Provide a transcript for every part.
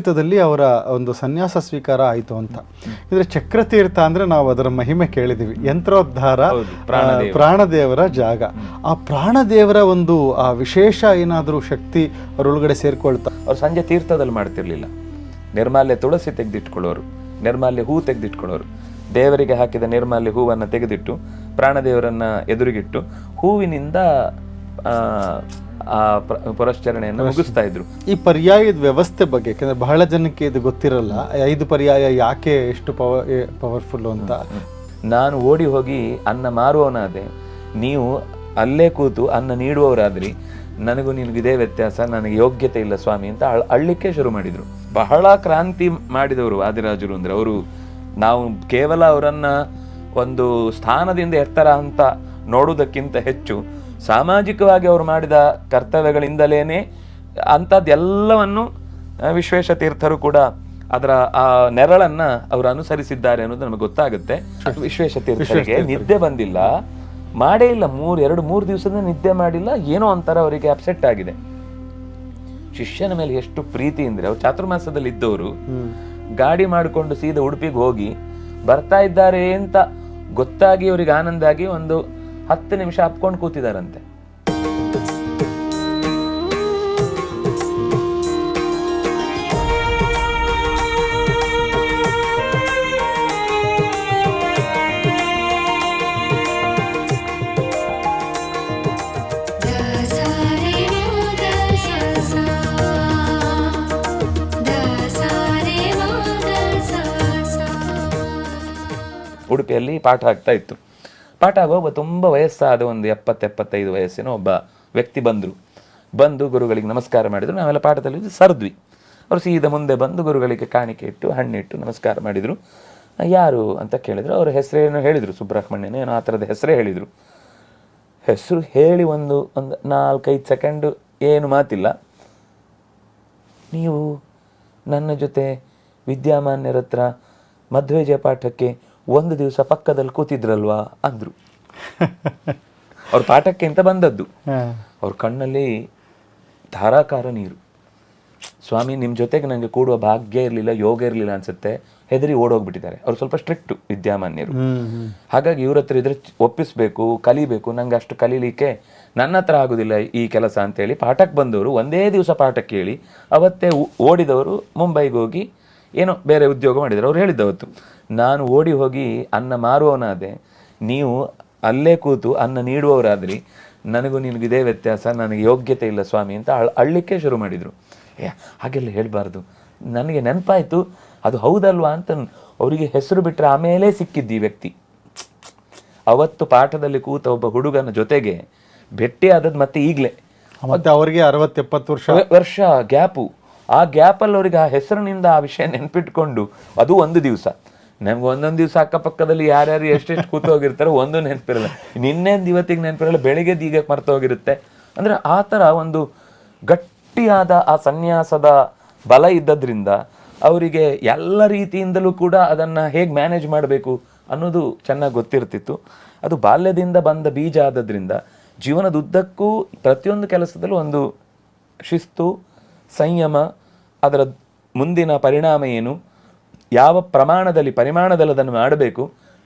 ಜೀವಿತದಲ್ಲಿ ಅವರ ಒಂದು ಸನ್ಯಾಸ ಸ್ವೀಕಾರ ಆಯಿತು ಅಂತ. ಇದ್ರೆ ಚಕ್ರತೀರ್ಥ ಅಂದ್ರೆ ನಾವು ಅದರ ಮಹಿಮೆ ಕೇಳಿದೀವಿ. ಯಂತ್ರೋದ್ಧಾರ. ಪ್ರಾಣದೇವರ ಜಾಗ. ಆ ಪ್ರಾಣದೇವರ ಒಂದು ಆ ವಿಶೇಷ ಏನಾದರೂ ಶಕ್ತಿ ಅವರೊಳಗಡೆ ಸೇರ್ಕೊಳ್ತಾ? ಅವ್ರು ಸಂಜೆ ತೀರ್ಥದಲ್ಲಿ ಮಾಡ್ತಿರ್ಲಿಲ್ಲ. ನಿರ್ಮಾಲ್ಯ ತುಳಸಿ ತೆಗೆದಿಟ್ಕೊಳ್ಳೋರು ನಿರ್ಮಾಲ್ಯ ಹೂ ತೆಗೆದಿಟ್ಕೊಳ್ಳೋರು. ದೇವರಿಗೆ ಹಾಕಿದ ನಿರ್ಮಾಲ್ಯ ಹೂವನ್ನು ತೆಗೆದಿಟ್ಟು ಪ್ರಾಣದೇವರನ್ನ ಎದುರಿಗಿಟ್ಟು ಹೂವಿನಿಂದ ಆ, ಆ ಪ್ರ- ಪುರಶ್ಚರಣೆಯನ್ನು ಮುಗಿಸ್ತಾ ಇದ್ರು. ಈ ಪರ್ಯಾಯದ ವ್ಯವಸ್ಥೆ ಬಗ್ಗೆ ಯಾಕಂದ್ರೆ ಬಹಳ ಜನಕ್ಕೆ ಇದು ಗೊತ್ತಿರಲ್ಲ ಐದು ಪರ್ಯಾಯ ಯಾಕೆ ಎಷ್ಟು ಪವರ್ ಪವರ್ಫುಲ್ ಅಂತ. ನಾನು ಓಡಿ ಹೋಗಿ ಅನ್ನ ಮಾರುವವನಾದೆ. ನೀವು ಅಲ್ಲೇ ಕೂತು ಅನ್ನ ನೀಡುವವರಾದ್ರಿ. ನನಗೂ ನಿನಗೂ ಇದೇ ವ್ಯತ್ಯಾಸ ನನಗೆ ಯೋಗ್ಯತೆ ಇಲ್ಲ ಸ್ವಾಮಿ ಅಂತ ಅಳ್ಳಿಕ್ಕೆ ಶುರು ಮಾಡಿದ್ರು. ಬಹಳ ಕ್ರಾಂತಿ ಮಾಡಿದವರು ಆದಿರಾಜರು ಅಂದ್ರೆ ಅವರು ನಾವು ಕೇವಲ ಅವರನ್ನ ಒಂದು ಸ್ಥಾನದಿಂದ ಎತ್ತರ ಅಂತ ನೋಡುವುದಕ್ಕಿಂತ ಹೆಚ್ಚು ಸಾಮಾಜಿಕವಾಗಿ ಅವರು ಮಾಡಿದ ಕರ್ತವ್ಯಗಳಿಂದಲೇ ಅಂಥದ್ದೆಲ್ಲವನ್ನು ವಿಶ್ವೇಶತೀರ್ಥರು ವಿಶ್ವೇಶ ತೀರ್ಥರು ಕೂಡ ಅದರ ಆ ನೆರಳನ್ನ ಅವರು ಅನುಸರಿಸಿದ್ದಾರೆ ಅನ್ನೋದು ನಮಗೆ ಗೊತ್ತಾಗುತ್ತೆ. ವಿಶ್ವೇಶ ತೀರ್ಥರಿಗೆ ನಿದ್ದೆ ಬಂದಿಲ್ಲ. ಮಾಡೇ ಇಲ್ಲ ಮೂರ್ ಎರಡು ಮೂರು ದಿವಸದ ನಿದ್ದೆ ಮಾಡಿಲ್ಲ. ಏನೋ ಒಂಥರ ಅವರಿಗೆ ಅಪ್ಸೆಟ್ ಆಗಿದೆ. ಶಿಷ್ಯನ ಮೇಲೆ ಎಷ್ಟು ಪ್ರೀತಿ ಅಂದ್ರೆ ಅವ್ರು ಚಾತುರ್ಮಾಸದಲ್ಲಿ ಇದ್ದವರು ಗಾಡಿ ಮಾಡಿಕೊಂಡು ಸೀದಾ ಉಡುಪಿಗೆ ಹೋಗಿ ಬರ್ತಾ ಇದ್ದಾರೆ ಅಂತ ಗೊತ್ತಾಗಿ ಅವರಿಗೆ ಆನಂದ ಆಗಿ ಒಂದು ಹತ್ತು ನಿಮಿಷ ಹತ್ಕೊಂಡು ಕೂತಿದಾರಂತೆ. ಉಡುಪಿಯಲ್ಲಿ ಪಾಠ ಆಗ್ತಾ ಇತ್ತು. ಪಾಠ ಆಗುವಾಗ ಒಬ್ಬ ತುಂಬ ವಯಸ್ಸಾದ ಒಂದು ಎಪ್ಪತ್ತು, ಎಪ್ಪತ್ತೈದು ವಯಸ್ಸಿನ ಒಬ್ಬ ವ್ಯಕ್ತಿ ಬಂದರು. ಬಂದು ಗುರುಗಳಿಗೆ ನಮಸ್ಕಾರ ಮಾಡಿದರು. ನಾವೆಲ್ಲ ಪಾಠದಲ್ಲಿ ಸರ್ದ್ವಿ. ಅವರು ಸೀದಾ ಮುಂದೆ ಬಂದು ಗುರುಗಳಿಗೆ ಕಾಣಿಕೆ ಇಟ್ಟು, ಹಣ್ಣಿಟ್ಟು ನಮಸ್ಕಾರ ಮಾಡಿದರು. ಯಾರು ಅಂತ ಕೇಳಿದ್ರು. ಅವ್ರ ಹೆಸರೇನು ಹೇಳಿದರು. ಸುಬ್ರಹ್ಮಣ್ಯನ ಏನೋ ಆ ಥರದ ಹೆಸರೇ ಹೇಳಿದರು. ಹೆಸರು ಹೇಳಿ ಒಂದು ಒಂದು ನಾಲ್ಕೈದು ಸೆಕೆಂಡು ಏನು ಮಾತಿಲ್ಲ. ನೀವು ನನ್ನ ಜೊತೆ ವಿದ್ಯಾಮಾನ್ಯರ ಹತ್ರ ಮಧ್ವೇಜ ಪಾಠಕ್ಕೆ ಒಂದು ದಿವಸ ಪಕ್ಕದಲ್ಲಿ ಕೂತಿದ್ರಲ್ವಾ ಅಂದ್ರು. ಅವ್ರ ಪಾಠಕ್ಕೆ ಅಂತ ಬಂದದ್ದು. ಅವ್ರ ಕಣ್ಣಲ್ಲಿ ಧಾರಾಕಾರ ನೀರು. ಸ್ವಾಮಿ ನಿಮ್ಮ ಜೊತೆಗೆ ನನಗೆ ಕೂಡುವ ಭಾಗ್ಯ ಇರಲಿಲ್ಲ ಯೋಗ ಇರಲಿಲ್ಲ ಅನ್ಸುತ್ತೆ. ಹೆದರಿ ಓಡೋಗ್ಬಿಟ್ಟಿದ್ದಾರೆ. ಅವ್ರು ಸ್ವಲ್ಪ ಸ್ಟ್ರಿಕ್ಟ್ ವಿದ್ಯಾಮಾನ್ಯರು. ಹಾಗಾಗಿ ಇವ್ರ ಹತ್ರ ಇದ್ರೆ ಒಪ್ಪಿಸ್ಬೇಕು ಕಲಿಬೇಕು ನಂಗೆ ಅಷ್ಟು ಕಲೀಲಿಕ್ಕೆ ನನ್ನ ಹತ್ರ ಆಗುದಿಲ್ಲ ಈ ಕೆಲಸ ಅಂತೇಳಿ ಪಾಠಕ್ಕೆ ಬಂದವರು ಒಂದೇ ದಿವಸ ಪಾಠ ಕೇಳಿ ಅವತ್ತೇ ಓಡಿದವರು ಮುಂಬೈಗೆ ಹೋಗಿ ಏನೋ ಬೇರೆ ಉದ್ಯೋಗ ಮಾಡಿದರು. ಅವ್ರು ಹೇಳಿದ್ದವತ್ತು ನಾನು ಓಡಿ ಹೋಗಿ ಅನ್ನ ಮಾರುವವನಾದೆ ನೀವು ಅಲ್ಲೇ ಕೂತು ಅನ್ನ ನೀಡುವವರಾದ್ರಿ ನನಗೂ ನಿನಗೆ ಇದೇ ವ್ಯತ್ಯಾಸ ನನಗೆ ಯೋಗ್ಯತೆ ಇಲ್ಲ ಸ್ವಾಮಿ ಅಂತ ಅಳ್ ಅಳ್ಲಿಕ್ಕೆ ಶುರು ಮಾಡಿದರು. ಏ ಹಾಗೆಲ್ಲ ಹೇಳಬಾರ್ದು. ನನಗೆ ನೆನಪಾಯಿತು. ಅದು ಹೌದಲ್ವಾ? ಅಂತ ಅವರಿಗೆ ಹೆಸರು ಬಿಟ್ಟರೆ ಆಮೇಲೆ ಸಿಕ್ಕಿದ್ದು ಈ ವ್ಯಕ್ತಿ. ಅವತ್ತು ಪಾಠದಲ್ಲಿ ಕೂತ ಒಬ್ಬ ಹುಡುಗನ ಜೊತೆಗೆ ಭೇಟಿ ಆದದ್ದು ಮತ್ತೆ ಈಗಲೇ. ಮತ್ತೆ ಅವರಿಗೆ ಅರವತ್ತೆಪ್ಪತ್ತು ವರ್ಷ. ವರ್ಷ ಗ್ಯಾಪು. ಆ ಗ್ಯಾಪಲ್ಲಿ ಅವ್ರಿಗೆ ಆ ಹೆಸರಿನಿಂದ ಆ ವಿಷಯ ನೆನ್ಪಿಟ್ಕೊಂಡು ಅದು ಒಂದು ದಿವಸ. ನಮ್ಗೆ ಒಂದೊಂದು ದಿವಸ ಅಕ್ಕಪಕ್ಕದಲ್ಲಿ ಯಾರ್ಯಾರು ಎಷ್ಟೆಷ್ಟು ಕೂತು ಹೋಗಿರ್ತಾರೆ ಒಂದು ನೆನಪಿರಲ್ಲ. ನಿನ್ನೆಂದು ಇವತ್ತಿಗೆ ನೆನಪಿರಲ್ಲ, ಬೆಳಿಗ್ಗೆ ಈಗ ಮರ್ತೋಗಿರುತ್ತೆ. ಅಂದ್ರೆ ಆ ಥರ ಒಂದು ಗಟ್ಟಿಯಾದ ಆ ಸನ್ಯಾಸದ ಬಲ ಇದ್ದದ್ರಿಂದ ಅವರಿಗೆ ಎಲ್ಲ ರೀತಿಯಿಂದಲೂ ಕೂಡ ಅದನ್ನು ಹೇಗೆ ಮ್ಯಾನೇಜ್ ಮಾಡಬೇಕು ಅನ್ನೋದು ಚೆನ್ನಾಗಿ ಗೊತ್ತಿರ್ತಿತ್ತು. ಅದು ಬಾಲ್ಯದಿಂದ ಬಂದ ಬೀಜ ಆದದ್ರಿಂದ ಜೀವನದುದ್ದಕ್ಕೂ ಪ್ರತಿಯೊಂದು ಕೆಲಸದಲ್ಲೂ ಒಂದು ಶಿಸ್ತು, ಸಂಯಮ ಅದರ ಮುಂದಿನ ಪರಿಣಾಮ ಏನು? ಯಾವ ಪ್ರಮಾಣದಲ್ಲಿ ಪರಿಮಾಣದಲ್ಲಿ ಅದನ್ನು ಮಾಡಬೇಕು?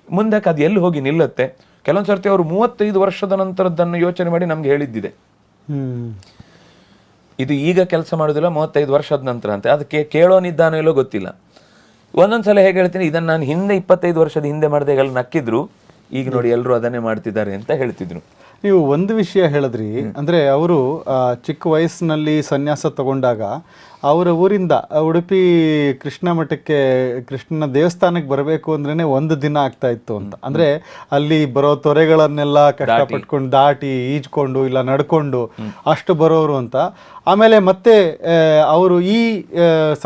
ಮುಂದಕ್ಕೆ ಅದು ಎಲ್ಲಿ ಹೋಗಿ ನಿಲ್ಲುತ್ತೆ? ಕೆಲವೊಂದು ಸರ್ತಿ ಅವರು ಮೂವತ್ತೈದು ವರ್ಷದ ನಂತರದ್ದನ್ನು ಯೋಚನೆ ಮಾಡಿ ನಮ್ಗೆ ಹೇಳಿದ್ದಿದೆ. ಇದು ಈಗ ಕೆಲಸ ಮಾಡೋದಿಲ್ಲ ಮೂವತ್ತೈದು ವರ್ಷದ ನಂತರ ಅಂತ. ಅದಕ್ಕೆ ಕೇಳೋನಿದ್ದಾನೋ ಇಲ್ಲೋ ಗೊತ್ತಿಲ್ಲ. ಒಂದೊಂದು ಸಲ ಹೇಗೆ ಹೇಳ್ತೀನಿ ಇದನ್ನು ನಾನು ಹಿಂದೆ ಇಪ್ಪತ್ತೈದು ವರ್ಷದ ಹಿಂದೆ ಮಾಡಿದೆ ಎಲ್ಲ ನಕ್ಕಿದ್ರು. ಈಗ ನೋಡಿ ಎಲ್ಲರೂ ಅದನ್ನೇ ಮಾಡ್ತಿದ್ದಾರೆ ಅಂತ ಹೇಳ್ತಿದ್ರು. ನೀವು ಒಂದು ವಿಷಯ ಹೇಳಿದ್ರಿ ಅಂದರೆ ಅವರು ಚಿಕ್ಕ ವಯಸ್ಸಿನಲ್ಲಿ ಸನ್ಯಾಸ ತಗೊಂಡಾಗ ಅವರ ಊರಿಂದ ಉಡುಪಿ ಕೃಷ್ಣ ಮಠಕ್ಕೆ ಕೃಷ್ಣನ ದೇವಸ್ಥಾನಕ್ಕೆ ಬರಬೇಕು ಅಂದ್ರೇನೆ ಒಂದು ದಿನ ಆಗ್ತಾ ಇತ್ತು ಅಂತ. ಅಂದ್ರೆ ಅಲ್ಲಿ ಬರೋ ತೊರೆಗಳನ್ನೆಲ್ಲ ಕಷ್ಟಪಟ್ಕೊಂಡು ದಾಟಿ ಈಜ್ಕೊಂಡು ಇಲ್ಲ ನಡ್ಕೊಂಡು ಅಷ್ಟು ಬರೋರು ಅಂತ. ಆಮೇಲೆ ಮತ್ತೆ ಅವರು ಈ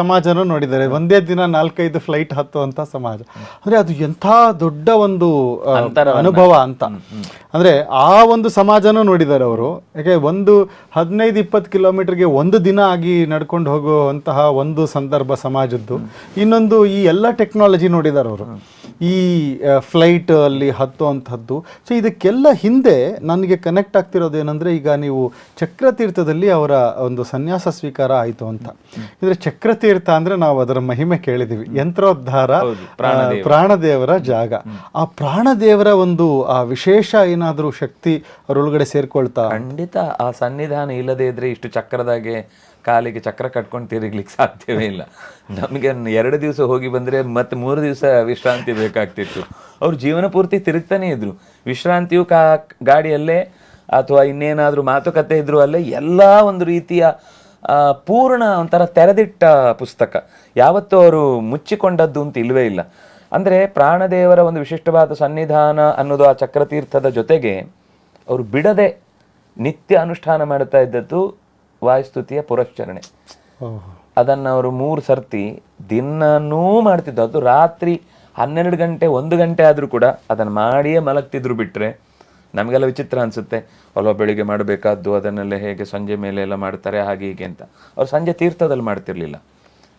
ಸಮಾಜನ ನೋಡಿದ್ದಾರೆ. ಒಂದೇ ದಿನ ನಾಲ್ಕೈದು ಫ್ಲೈಟ್ ಹತ್ತುವಂತ ಸಮಾಜ. ಅಂದ್ರೆ ಅದು ಎಂಥ ದೊಡ್ಡ ಒಂದು ಅನುಭವ ಅಂತ. ಅಂದ್ರೆ ಆ ಒಂದು ಸಮಾಜನೂ ನೋಡಿದ್ದಾರೆ ಅವರು. ಯಾಕೆ ಒಂದು ಹದಿನೈದು ಇಪ್ಪತ್ತು ಕಿಲೋಮೀಟರ್ಗೆ ಒಂದು ದಿನ ಆಗಿ ನಡ್ಕೊಂಡು ಹೋಗುವಂತಹ ಒಂದು ಸಂದರ್ಭ ಸಮಾಜದ್ದು. ಇನ್ನೊಂದು ಈ ಎಲ್ಲ ಟೆಕ್ನಾಲಜಿ ನೋಡಿದಾರೆ ಅವರು. ಈ ಫ್ಲೈಟ್ ಅಲ್ಲಿ ಹತ್ತುವಂಥದ್ದು ಸೊ ಇದಕ್ಕೆಲ್ಲ ಹಿಂದೆ ನನಗೆ ಕನೆಕ್ಟ್ ಆಗ್ತಿರೋದು ಏನಂದ್ರೆ ಈಗ ನೀವು ಚಕ್ರತೀರ್ಥದಲ್ಲಿ ಅವರ ಒಂದು ಸನ್ಯಾಸ ಸ್ವೀಕಾರ ಆಯಿತು ಅಂತ. ಇದ್ರೆ ಚಕ್ರತೀರ್ಥ ಅಂದ್ರೆ ನಾವು ಅದರ ಮಹಿಮೆ ಕೇಳಿದೀವಿ. ಯಂತ್ರೋದ್ಧಾರ ಪ್ರಾಣದೇವರ ಜಾಗ. ಆ ಪ್ರಾಣದೇವರ ಒಂದು ಆ ವಿಶೇಷ ಏನಾದರೂ ಶಕ್ತಿ ಅವರೊಳಗಡೆ ಸೇರ್ಕೊಳ್ತಾ? ಖಂಡಿತ ಆ ಸನ್ನಿಧಾನ ಇಲ್ಲದೇ ಇದ್ರೆ ಇಷ್ಟು ಚಕ್ರದಾಗೆ ಕಾಲಿಗೆ ಚಕ್ರ ಕಟ್ಕೊಂಡು ತಿರುಗ್ಲಿಕ್ಕೆ ಸಾಧ್ಯವೇ ಇಲ್ಲ. ನಮಗೆ ಎರಡು ದಿವಸ ಹೋಗಿ ಬಂದರೆ ಮತ್ತೆ ಮೂರು ದಿವಸ ವಿಶ್ರಾಂತಿ ಬೇಕಾಗ್ತಿತ್ತು. ಅವ್ರು ಜೀವನ ಪೂರ್ತಿ ತಿರುಗ್ತಾನೆ ಇದ್ರು. ವಿಶ್ರಾಂತಿಯು ಕಾ ಗಾಡಿಯಲ್ಲೇ ಅಥವಾ ಇನ್ನೇನಾದರೂ ಮಾತುಕತೆ ಇದ್ದರೂ ಅಲ್ಲೇ ಎಲ್ಲ ಒಂದು ರೀತಿಯ ಪೂರ್ಣ ಒಂಥರ ತೆರೆದಿಟ್ಟ ಪುಸ್ತಕ. ಯಾವತ್ತೂ ಅವರು ಮುಚ್ಚಿಕೊಂಡದ್ದು ಅಂತ ಇಲ್ಲವೇ ಇಲ್ಲ. ಅಂದರೆ ಪ್ರಾಣದೇವರ ಒಂದು ವಿಶಿಷ್ಟವಾದ ಸನ್ನಿಧಾನ ಅನ್ನೋದು ಆ ಚಕ್ರತೀರ್ಥದ ಜೊತೆಗೆ ಅವರು ಬಿಡದೆ ನಿತ್ಯ ಅನುಷ್ಠಾನ ಮಾಡ್ತಾ ಇದ್ದದ್ದು ವಾಯುಸ್ತುತಿಯ ಪುರಶ್ಚರಣೆ. ಅದನ್ನು ಅವರು ಮೂರು ಸರ್ತಿ ದಿನನೂ ಮಾಡ್ತಿದ್ದು. ಅದು ರಾತ್ರಿ ಹನ್ನೆರಡು ಗಂಟೆ ಒಂದು ಗಂಟೆ ಆದರೂ ಕೂಡ ಅದನ್ನು ಮಾಡಿಯೇ ಮಲಗ್ತಿದ್ರು ಬಿಟ್ರೆ ನಮಗೆಲ್ಲ ವಿಚಿತ್ರ ಅನ್ಸುತ್ತೆ. ಅಲ್ವಾ ಬೆಳಿಗ್ಗೆ ಮಾಡಬೇಕಾದ್ದು ಅದನ್ನೆಲ್ಲ ಹೇಗೆ ಸಂಜೆ ಮೇಲೆ ಎಲ್ಲ ಮಾಡ್ತಾರೆ ಹಾಗೆ ಹೀಗೆ ಅಂತ. ಅವ್ರು ಸಂಜೆ ತೀರ್ಥದಲ್ಲಿ ಮಾಡ್ತಿರ್ಲಿಲ್ಲ.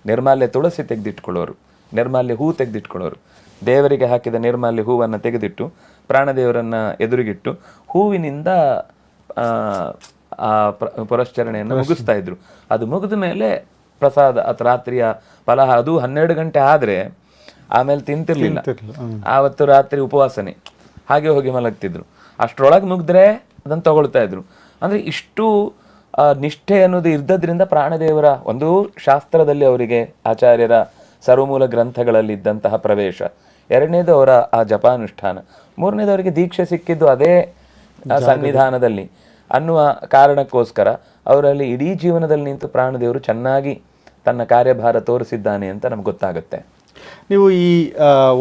ನಿರ್ಮಾಲ್ಯ ತುಳಸಿ ತೆಗೆದಿಟ್ಕೊಳ್ಳೋರು ನಿರ್ಮಾಲ್ಯ ಹೂ ತೆಗೆದಿಟ್ಕೊಳ್ಳೋರು. ದೇವರಿಗೆ ಹಾಕಿದ ನಿರ್ಮಾಲ್ಯ ಹೂವನ್ನು ತೆಗೆದಿಟ್ಟು ಪ್ರಾಣದೇವರನ್ನ ಎದುರಿಗಿಟ್ಟು ಹೂವಿನಿಂದ ಆ, ಆ ಪ್ರ- ಪುರಶ್ಚರಣೆಯನ್ನು ಮುಗಿಸ್ತಾ ಇದ್ರು. ಅದು ಮುಗಿದ ಮೇಲೆ ಪ್ರಸಾದ ಅಥವಾ ರಾತ್ರಿಯ ಫಲಹಾರ ಅದು ಹನ್ನೆರಡು ಗಂಟೆ ಆದ್ರೆ ಆಮೇಲೆ ತಿಂತಿರ್ಲಿಲ್ಲ. ಆವತ್ತು ರಾತ್ರಿ ಉಪವಾಸನೆ. ಹಾಗೆ ಹೋಗಿ ಮಲಗ್ತಿದ್ರು. ಅಷ್ಟರೊಳಗೆ ಮುಗಿದ್ರೆ ಅದನ್ನು ತಗೊಳ್ತಾ ಇದ್ರು. ಅಂದ್ರೆ ಇಷ್ಟು ಆ, ನಿಷ್ಠೆ ಅನ್ನೋದು ಇದ್ದದ್ರಿಂದ ಪ್ರಾಣದೇವರ ಒಂದು ಶಾಸ್ತ್ರದಲ್ಲಿ ಅವರಿಗೆ ಆಚಾರ್ಯರ ಸರ್ವಮೂಲ ಗ್ರಂಥಗಳಲ್ಲಿ ಇದ್ದಂತಹ ಪ್ರವೇಶ. ಎರಡನೇದು ಅವರ ಆ ಜಪಾನುಷ್ಠಾನ. ಮೂರನೇದು ಅವರಿಗೆ ದೀಕ್ಷೆ ಸಿಕ್ಕಿದ್ದು ಅದೇ ಸನ್ನಿಧಾನದಲ್ಲಿ. ಅನ್ನುವ ಕಾರಣಕ್ಕೋಸ್ಕರ ಅವರಲ್ಲಿ ಇಡೀ ಜೀವನದಲ್ಲಿ ನಿಂತು ಪ್ರಾಣದೇವರು ಚೆನ್ನಾಗಿ ತನ್ನ ಕಾರ್ಯಭಾರ ತೋರಿಸಿದ್ದಾನೆ ಅಂತ ನಮ್ಗೆ ಗೊತ್ತಾಗುತ್ತೆ. ನೀವು ಈ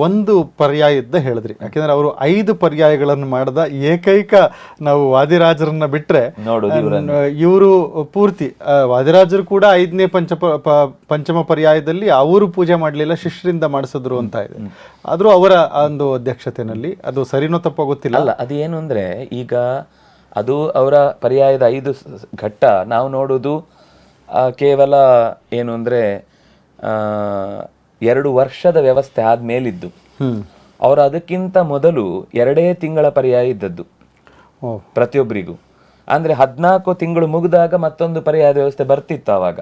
ಒಂದು ಪರ್ಯಾಯದ್ದ ಹೇಳಿದ್ರಿ. ಯಾಕೆಂದ್ರೆ ಅವರು ಐದು ಪರ್ಯಾಯಗಳನ್ನು ಮಾಡದ ಏಕೈಕ ನಾವು ವಾದಿರಾಜರನ್ನ ಬಿಟ್ರೆ ನೋಡುದು ಇವರು ಪೂರ್ತಿ ವಾದಿರಾಜರು ಕೂಡ ಐದನೇ ಪಂಚ ಪಂಚಮ ಪರ್ಯಾಯದಲ್ಲಿ ಅವರು ಪೂಜೆ ಮಾಡಲಿಲ್ಲ ಶಿಷ್ಯರಿಂದ ಮಾಡಿಸಿದ್ರು ಅಂತ ಇದೆ. ಆದ್ರೂ ಅವರ ಒಂದು ಅಧ್ಯಕ್ಷತೆಯಲ್ಲಿ ಅದು ಸರಿನೋ ತಪ್ಪೋ ಗೊತ್ತಿಲ್ಲ. ಅಲ್ಲ ಅದೇನು ಅಂದ್ರೆ ಈಗ ಅದು ಅವರ ಪರ್ಯಾಯದ ಐದು ಘಟ್ಟ. ನಾವು ನೋಡುವುದು ಕೇವಲ ಏನು ಅಂದರೆ ಎರಡು ವರ್ಷದ ವ್ಯವಸ್ಥೆ ಆದ್ಮೇಲಿದ್ದು. ಅವರು ಅದಕ್ಕಿಂತ ಮೊದಲು ಎರಡೇ ತಿಂಗಳ ಪರ್ಯಾಯ ಇದ್ದದ್ದು. ಪ್ರತಿಯೊಬ್ಬರಿಗೂ ಅಂದ್ರೆ ಹದ್ನಾಲ್ಕು ತಿಂಗಳು ಮುಗಿದಾಗ ಮತ್ತೊಂದು ಪರ್ಯಾಯ ವ್ಯವಸ್ಥೆ ಬರ್ತಿತ್ತು ಆವಾಗ.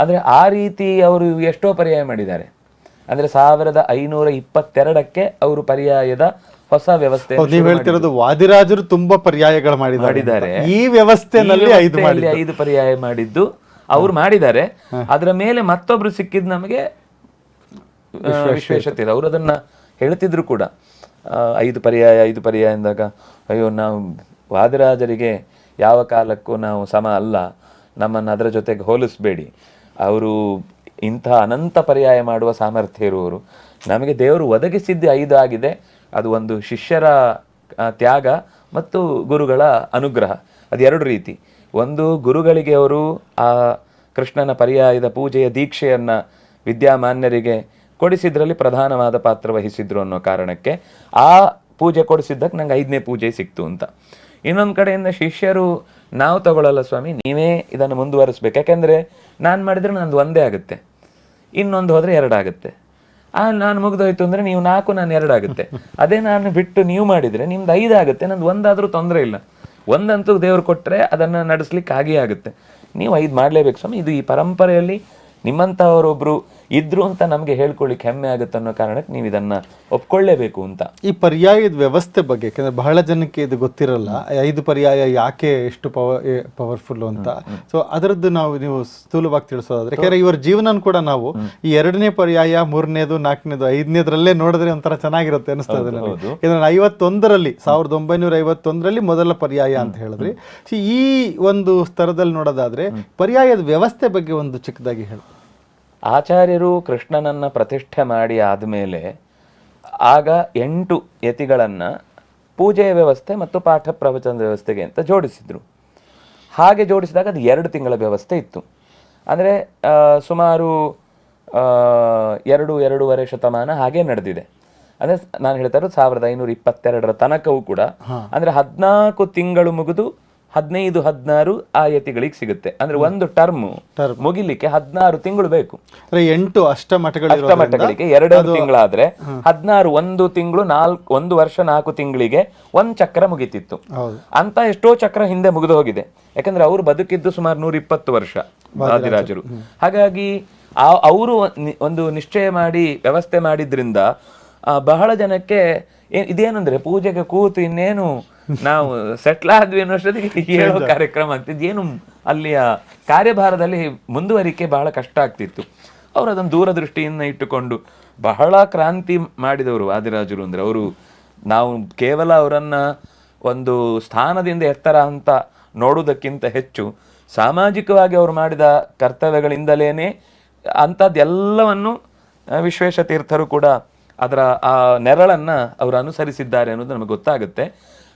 ಅಂದ್ರೆ ಆ ರೀತಿ ಅವರು ಎಷ್ಟೋ ಪರ್ಯಾಯ ಮಾಡಿದ್ದಾರೆ. ಅಂದ್ರೆ ಸಾವಿರದ ಐನೂರ ಇಪ್ಪತ್ತೆರಡಕ್ಕೆ ಅವರು ಪರ್ಯಾಯದ ಹೊಸ ವ್ಯವಸ್ಥೆ ನೀವು ಹೇಳ್ತಿರೋದು ವಾದಿರಾಜರು ತುಂಬಾ ಪರ್ಯಾಯಗಳು ಮಾಡಿದ್ದಾರೆ. ಈ ವ್ಯವಸ್ಥೆನಲ್ಲಿ ಐದು ಮಾಡಿ ಐದು ಪರ್ಯಾಯ ಮಾಡಿದ್ದು. ಅವ್ರು ಮಾಡಿದ್ದಾರೆ. ಅದರ ಮೇಲೆ ಮತ್ತೊಬ್ರು ಸಿಕ್ಕಿದ್ ನಮಗೆ ವಿಶ್ವೇಶತೀರ್ ಅವರು ಅದನ್ನ ಹೇಳ್ತಿದ್ರು ಕೂಡ. ಐದು ಪರ್ಯಾಯ ಐದು ಪರ್ಯಾಯ ಅಂದಾಗ ಅಯ್ಯೋ ನಾವು ವಾದಿರಾಜರಿಗೆ ಯಾವ ಕಾಲಕ್ಕೂ ನಾವು ಸಮ ಅಲ್ಲ. ನಮ್ಮನ್ನು ಅದರ ಜೊತೆಗೆ ಹೋಲಿಸ್ಬೇಡಿ. ಅವರು ಇಂತಹ ಅನಂತ ಪರ್ಯಾಯ ಮಾಡುವ ಸಾಮರ್ಥ್ಯ ಇರುವವರು. ನಮಗೆ ದೇವರು ಒದಗಿಸಿದ್ದು ಐದು ಆಗಿದೆ. ಅದು ಒಂದು ಶಿಷ್ಯರ ತ್ಯಾಗ ಮತ್ತು ಗುರುಗಳ ಅನುಗ್ರಹ. ಅದು ಎರಡು ರೀತಿ. ಒಂದು, ಗುರುಗಳಿಗೆ ಅವರು ಆ ಕೃಷ್ಣನ ಪರ್ಯಾಯದ ಪೂಜೆಯ ದೀಕ್ಷೆಯನ್ನು ವಿದ್ಯಾಮಾನ್ಯರಿಗೆ ಕೊಡಿಸಿದ್ರಲ್ಲಿ ಪ್ರಧಾನವಾದ ಪಾತ್ರ ವಹಿಸಿದ್ರು ಅನ್ನೋ ಕಾರಣಕ್ಕೆ ಆ ಪೂಜೆ ಕೊಡಿಸಿದ್ದಕ್ಕೆ ನಂಗೆ ಐದನೇ ಪೂಜೆ ಸಿಕ್ತು ಅಂತ. ಇನ್ನೊಂದು ಕಡೆಯಿಂದ ಶಿಷ್ಯರು, ನಾವು ತಗೊಳ್ಳಲ್ಲ ಸ್ವಾಮಿ, ನೀವೇ ಇದನ್ನು ಮುಂದುವರಿಸ್ಬೇಕು. ಯಾಕೆಂದರೆ ನಾನು ಮಾಡಿದ್ರೆ ನಂದು ಒಂದೇ ಆಗುತ್ತೆ. ಇನ್ನೊಂದು ಹೋದರೆ ಎರಡಾಗುತ್ತೆ ಆ, ನಾನು ಮುಗಿದೋಯ್ತು ಅಂದ್ರೆ ನೀವು ನಾಲ್ಕು, ನಾನು ಎರಡಾಗುತ್ತೆ ಅದೇ ನಾನು ಬಿಟ್ಟು ನೀವು ಮಾಡಿದ್ರೆ ನಿಮ್ದು ಐದಾಗುತ್ತೆ ನಂದು ಒಂದಾದರೂ ತೊಂದರೆ ಇಲ್ಲ. ಒಂದಂತೂ ದೇವ್ರು ಕೊಟ್ಟರೆ ಅದನ್ನ ನಡೆಸ್ಲಿಕ್ಕೆ ಆಗಿಯೇ ಆಗುತ್ತೆ. ನೀವು ಐದು ಮಾಡಲೇಬೇಕು ಸ್ವಾಮಿ. ಇದು ಈ ಪರಂಪರೆಯಲ್ಲಿ ನಿಮ್ಮಂತಹವರೊಬ್ರು ಇದ್ರು ಅಂತ ನಮಗೆ ಹೇಳ್ಕೊಳ್ಳಿಕ್ಕೆ ಹೆಮ್ಮೆ ಆಗುತ್ತೆ ಅನ್ನೋ ಕಾರಣಕ್ಕೆ ನೀವು ಇದನ್ನ ಒಪ್ಕೊಳ್ಳೇಬೇಕು ಅಂತ. ಈ ಪರ್ಯಾಯದ ವ್ಯವಸ್ಥೆ ಬಗ್ಗೆ ಯಾಕಂದ್ರೆ ಬಹಳ ಜನಕ್ಕೆ ಇದು ಗೊತ್ತಿರಲ್ಲ ಐದು ಪರ್ಯಾಯ ಯಾಕೆ ಎಷ್ಟು ಪವರ್ ಪವರ್ಫುಲ್ ಅಂತ. ಸೊ ಅದರದ್ದು ನಾವು ನೀವು ಸ್ಥೂಲವಾಗಿ ತಿಳಿಸೋದಾದ್ರೆ ಯಾಕಂದ್ರೆ ಇವರ ಜೀವನ ಕೂಡ ನಾವು ಈ ಎರಡನೇ ಪರ್ಯಾಯ ಮೂರನೇದು ನಾಲ್ಕನೇದು ಐದನೇದ್ರಲ್ಲೇ ನೋಡಿದ್ರೆ ಒಂಥರ ಚೆನ್ನಾಗಿರುತ್ತೆ ಅನಿಸ್ತದೆ ನನಗೆ. ಐವತ್ತೊಂದರಲ್ಲಿ ಸಾವಿರದ ಒಂಬೈನೂರ ಐವತ್ತೊಂದರಲ್ಲಿ ಮೊದಲ ಪರ್ಯಾಯ ಅಂತ ಹೇಳಿದ್ರಿ ಈ ಒಂದು ಸ್ತರದಲ್ಲಿ ನೋಡೋದಾದ್ರೆ ಪರ್ಯಾಯದ ವ್ಯವಸ್ಥೆ ಬಗ್ಗೆ ಒಂದು ಚಿಕ್ಕದಾಗಿ ಹೇಳಿ. ಆಚಾರ್ಯರು ಕೃಷ್ಣನನ್ನು ಪ್ರತಿಷ್ಠೆ ಮಾಡಿ ಆದಮೇಲೆ ಆಗ ಎಂಟು ಯತಿಗಳನ್ನು ಪೂಜೆಯ ವ್ಯವಸ್ಥೆ ಮತ್ತು ಪಾಠ ಪ್ರವಚನದ ವ್ಯವಸ್ಥೆಗೆ ಅಂತ ಜೋಡಿಸಿದರು. ಹಾಗೆ ಜೋಡಿಸಿದಾಗ ಅದು ಎರಡು ತಿಂಗಳ ವ್ಯವಸ್ಥೆ ಇತ್ತು. ಅಂದರೆ ಸುಮಾರು ಎರಡು ಎರಡೂವರೆ ಶತಮಾನ ಹಾಗೆ ನಡೆದಿದೆ. ಅಂದರೆ ನಾನು ಹೇಳ್ತಾ ಇರೋದು ಸಾವಿರದ ಐನೂರ ಇಪ್ಪತ್ತೆರಡರ ತನಕವೂ ಕೂಡ. ಅಂದ್ರೆ ಹದಿನಾಲ್ಕು ತಿಂಗಳು ಮುಗಿದು ಹದಿನೈದು ಹದಿನಾರು ಆಯತಿಗಳಿಗೆ ಯತಿಗಳಿಗೆ ಸಿಗುತ್ತೆ. ಅಂದ್ರೆ ಒಂದು ಟರ್ಮ್. ಮುಗಿಲಿಕ್ಕೆ ಹದಿನಾರು ತಿಂಗಳು ಬೇಕು. ಅಂದ್ರೆ ಎಂಟು ಅಷ್ಟಮಠಗಳಿರೋದ್ರಿಂದ ಅಷ್ಟಮಠಗಳಿಗೆ ಎರಡು ತಿಂಗಳಾದ್ರೆ ಹದಿನಾರು ಒಂದು ತಿಂಗಳು ನಾಲ್ಕು ಒಂದು ವರ್ಷ ನಾಲ್ಕು ತಿಂಗಳಿಗೆ ಒಂದ್ ಚಕ್ರ ಮುಗಿತಿತ್ತು. ಅಂತ ಎಷ್ಟೋ ಚಕ್ರ ಹಿಂದೆ ಮುಗಿದು ಹೋಗಿದೆ. ಯಾಕಂದ್ರೆ ಅವರು ಬದುಕಿದ್ದು ಸುಮಾರು ನೂರ ಇಪ್ಪತ್ತು ವರ್ಷ ರಾಜರಾಜರು ಹಾಗಾಗಿ ಆ- ಅವರು ಒಂದು ನಿಶ್ಚಯ ಮಾಡಿ ವ್ಯವಸ್ಥೆ ಮಾಡಿದ್ರಿಂದ ಬಹಳ ಜನಕ್ಕೆ ಇದೇನಂದ್ರೆ ಪೂಜೆಗೆ ಕೂತು ಇನ್ನೇನು ನಾವು ಸೆಟ್ಲ್ ಆದ್ವಿ ಅನ್ನೋಷ್ಟೊತ್ತಿಗೆ ಹೇಳೋ ಕಾರ್ಯಕ್ರಮ ಆಗ್ತಿದ್ದು ಏನು ಅಲ್ಲಿಯ ಕಾರ್ಯಭಾರದಲ್ಲಿ ಮುಂದುವರಿಕೆ ಬಹಳ ಕಷ್ಟ ಆಗ್ತಿತ್ತು. ಅವರು ಅದನ್ನು ದೂರದೃಷ್ಟಿಯಿಂದ ಇಟ್ಟುಕೊಂಡು ಬಹಳ ಕ್ರಾಂತಿ ಮಾಡಿದವರು ವಾದಿರಾಜರು ಅಂದ್ರೆ ಅವರು ನಾವು ಕೇವಲ ಅವರನ್ನ ಒಂದು ಸ್ಥಾನದಿಂದ ಎತ್ತರ ಅಂತ ನೋಡುವುದಕ್ಕಿಂತ ಹೆಚ್ಚು ಸಾಮಾಜಿಕವಾಗಿ ಅವರು ಮಾಡಿದ ಕರ್ತವ್ಯಗಳಿಂದಲೇ ಅಂಥದ್ದೆಲ್ಲವನ್ನು ವಿಶ್ವೇಶತೀರ್ಥರು ವಿಶ್ವೇಶ ತೀರ್ಥರು ಕೂಡ ಅದರ ಆ ನೆರಳನ್ನ ಅವರು ಅನುಸರಿಸಿದ್ದಾರೆ ಅನ್ನೋದು ನಮಗೆ ಗೊತ್ತಾಗುತ್ತೆ.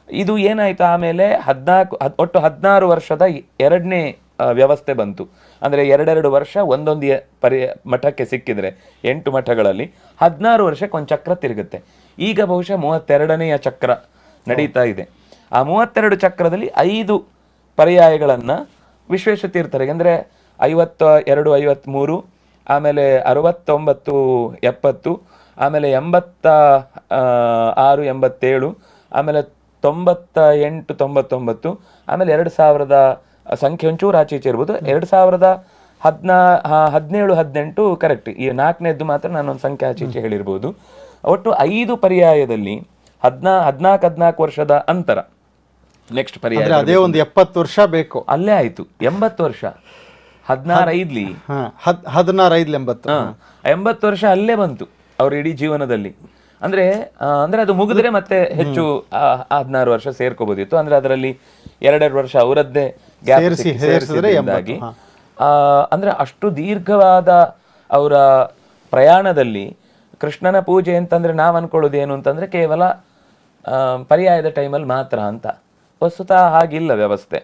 ಇದು ಏನಾಯ್ತು ಆಮೇಲೆ ಹದಿನಾಲ್ಕು ಒಟ್ಟು ಹದಿನಾರು ವರ್ಷದ ಎರಡನೇ ವ್ಯವಸ್ಥೆ ಬಂತು. ಅಂದರೆ ಎರಡೆರಡು ವರ್ಷ ಒಂದೊಂದು ಪರಿ ಮಠಕ್ಕೆ ಸಿಕ್ಕಿದ್ರೆ ಎಂಟು ಮಠಗಳಲ್ಲಿ. ಹದಿನಾರು ವರ್ಷಕ್ಕೆ ಒಂದು ಚಕ್ರ ತಿರುಗುತ್ತೆ. ಈಗ ಬಹುಶಃ ಮೂವತ್ತೆರಡನೆಯ ಚಕ್ರ ನಡೀತಾ ಇದೆ. ಆ ಮೂವತ್ತೆರಡು ಚಕ್ರದಲ್ಲಿ ಐದು ಪರ್ಯಾಯಗಳನ್ನು ವಿಶ್ವೇಶ ತೀರ್ಥರಿಗೆ ಅಂದರೆ ಐವತ್ತ ಎರಡು ಐವತ್ತ್ಮೂರು ಆಮೇಲೆ ಅರವತ್ತೊಂಬತ್ತು ಎಪ್ಪತ್ತು ಆಮೇಲೆ ಎಂಬತ್ತ ಆರು ಎಂಬತ್ತೇಳು ಆಮೇಲೆ ತೊಂಬತ್ತ ಎಂಟು ತೊಂಬತ್ತೊಂಬತ್ತು ಆಮೇಲೆ ಎರಡು ಸಾವಿರದ ಸಂಖ್ಯೆ ಒಂಚೂರು ಆಚೆ ಈಚೆ ಇರ್ಬೋದು. ಎರಡು ಸಾವಿರದ ಹದಿನಾ ಹದಿನೇಳು ಹದಿನೆಂಟು ಕರೆಕ್ಟ್ ಈ ನಾಲ್ಕನೇದ್ದು ಮಾತ್ರ ನಾನೊಂದು ಸಂಖ್ಯೆ ಆಚೆ ಈಚೆ ಹೇಳಿರ್ಬೋದು. ಒಟ್ಟು ಐದು ಪರ್ಯಾಯದಲ್ಲಿ ಹದಿನಾ ಹದಿನಾಲ್ಕು ಹದಿನಾಲ್ಕು ವರ್ಷದ ಅಂತರ. ನೆಕ್ಸ್ಟ್ ಪರ್ಯಾಯ ಅದೇ ಒಂದು ಎಪ್ಪತ್ತು ವರ್ಷ ಬೇಕು. ಅಲ್ಲೇ ಆಯ್ತು. ಎಂಬತ್ತು ವರ್ಷ. ಹದಿನಾರೈದ್ಲಿ ಹಾ ಹದ್ ಹದಿನಾರು ಐದು ಎಂಬತ್ತು. ಎಂಬತ್ತು ವರ್ಷ ಅಲ್ಲೇ ಬಂತು. ಅವ್ರ ಇಡೀ ಜೀವನದಲ್ಲಿ. ಅಂದ್ರೆ ಅಂದ್ರೆ ಅದು ಮುಗಿದ್ರೆ ಮತ್ತೆ ಹೆಚ್ಚು ಹದಿನಾರು ವರ್ಷ ಸೇರ್ಕೋಬೋದಿತ್ತು. ಅಂದ್ರೆ ಅದರಲ್ಲಿ ಎರಡೆರಡು ವರ್ಷ ಅವರದ್ದೇ ಗ್ಯಾಪ್ ಸೇರ್ಸಿ- ಸೇರ್ಸಿದ್ರೆ ಸೇರಿಸಿದ್ರಿಂದಾಗಿ ಆ, ಅಂದ್ರೆ ಅಷ್ಟು ದೀರ್ಘವಾದ ಅವರ ಪ್ರಯಾಣದಲ್ಲಿ ಕೃಷ್ಣನ ಪೂಜೆ ಅಂತಂದ್ರೆ ನಾವ್ ಅನ್ಕೊಳ್ಳೋದು ಏನು ಅಂತಂದ್ರೆ ಕೇವಲ ಪರ್ಯಾಯದ ಟೈಮಲ್ಲಿ ಮಾತ್ರ ಅಂತ. ವಸ್ತುತ ಹಾಗಿಲ್ಲ ವ್ಯವಸ್ಥೆ.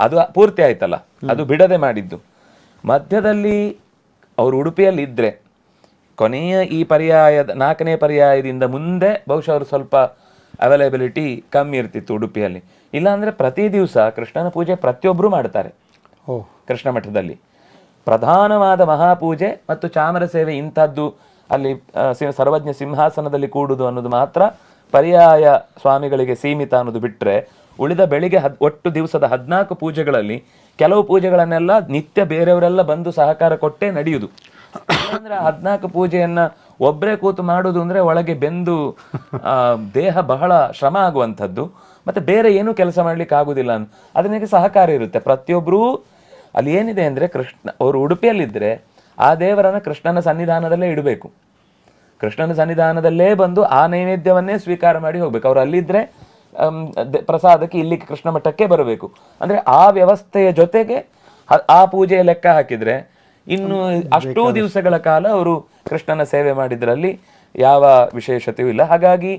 ಅದು ಪೂರ್ತಿ ಆಯ್ತಲ್ಲ. ಅದು ಬಿಡದೆ ಮಾಡಿದ್ದು. ಮಧ್ಯದಲ್ಲಿ ಅವರು ಉಡುಪಿಯಲ್ಲಿ ಇದ್ರೆ ಕೊನೆಯ ಈ ಪರ್ಯಾಯದ ನಾಲ್ಕನೇ ಪರ್ಯಾಯದಿಂದ ಮುಂದೆ ಬಹುಶಃ ಅವರು ಸ್ವಲ್ಪ ಅವೈಲೇಬಿಲಿಟಿ ಕಮ್ಮಿ ಇರ್ತಿತ್ತು ಉಡುಪಿಯಲ್ಲಿ. ಇಲ್ಲಾಂದ್ರೆ ಪ್ರತಿ ದಿವಸ ಕೃಷ್ಣನ ಪೂಜೆ ಪ್ರತಿಯೊಬ್ಬರು ಮಾಡ್ತಾರೆ. ಓಹ್ ಕೃಷ್ಣ ಮಠದಲ್ಲಿ. ಪ್ರಧಾನವಾದ ಮಹಾಪೂಜೆ ಮತ್ತು ಚಾಮರ ಸೇವೆ ಇಂಥದ್ದು ಅಲ್ಲಿ ಸರ್ವಜ್ಞ ಸಿಂಹಾಸನದಲ್ಲಿ ಕೂಡುದು ಅನ್ನೋದು ಮಾತ್ರ ಪರ್ಯಾಯ ಸ್ವಾಮಿಗಳಿಗೆ ಸೀಮಿತ ಅನ್ನೋದು ಬಿಟ್ಟರೆ ಉಳಿದ ಬೆಳಿಗ್ಗೆ ಹದ್ ಒಟ್ಟು ದಿವಸದ ಹದಿನಾಲ್ಕು ಪೂಜೆಗಳಲ್ಲಿ ಕೆಲವು ಪೂಜೆಗಳನ್ನೆಲ್ಲ ನಿತ್ಯ ಬೇರೆಯವರೆಲ್ಲ ಬಂದು ಸಹಕಾರ ಕೊಟ್ಟೇ ನಡೆಯುವುದು ಅಂದ್ರೆ ಹದ್ನಾಲ್ಕು ಪೂಜೆಯನ್ನ ಒಬ್ಬರೇ ಕೂತು ಮಾಡುದು ಅಂದ್ರೆ ಒಳಗೆ ಬೆಂದು ದೇಹ ಬಹಳ ಶ್ರಮ ಆಗುವಂಥದ್ದು. ಮತ್ತೆ ಬೇರೆ ಏನೂ ಕೆಲಸ ಮಾಡ್ಲಿಕ್ಕೆ ಆಗುದಿಲ್ಲ ಅದಕ್ಕೆ ಸಹಕಾರ ಇರುತ್ತೆ. ಪ್ರತಿಯೊಬ್ಬರೂ ಅಲ್ಲಿ ಏನಿದೆ ಅಂದ್ರೆ ಕೃಷ್ಣ, ಅವರು ಉಡುಪಿಯಲ್ಲಿದ್ರೆ ಆ ದೇವರನ್ನ ಕೃಷ್ಣನ ಸನ್ನಿಧಾನದಲ್ಲೇ ಇಡಬೇಕು. ಕೃಷ್ಣನ ಸನ್ನಿಧಾನದಲ್ಲೇ ಬಂದು ಆ ನೈವೇದ್ಯವನ್ನೇ ಸ್ವೀಕಾರ ಮಾಡಿ ಹೋಗ್ಬೇಕು. ಅವ್ರು ಅಲ್ಲಿದ್ರೆ ಪ್ರಸಾದಕ್ಕೆ ಇಲ್ಲಿ ಕೃಷ್ಣ ಮಠಕ್ಕೆ ಬರಬೇಕು. ಅಂದ್ರೆ ಆ ವ್ಯವಸ್ಥೆಯ ಜೊತೆಗೆ ಆ ಪೂಜೆಯ ಲೆಕ್ಕ ಹಾಕಿದ್ರೆ ಇನ್ನು ಅಷ್ಟೋ ದಿವಸಗಳ ಕಾಲ ಅವರು ಕೃಷ್ಣನ ಸೇವೆ ಮಾಡಿದ್ರಲ್ಲಿ ಯಾವ ವಿಶೇಷತೆಯೂ ಇಲ್ಲ. ಹಾಗಾಗಿ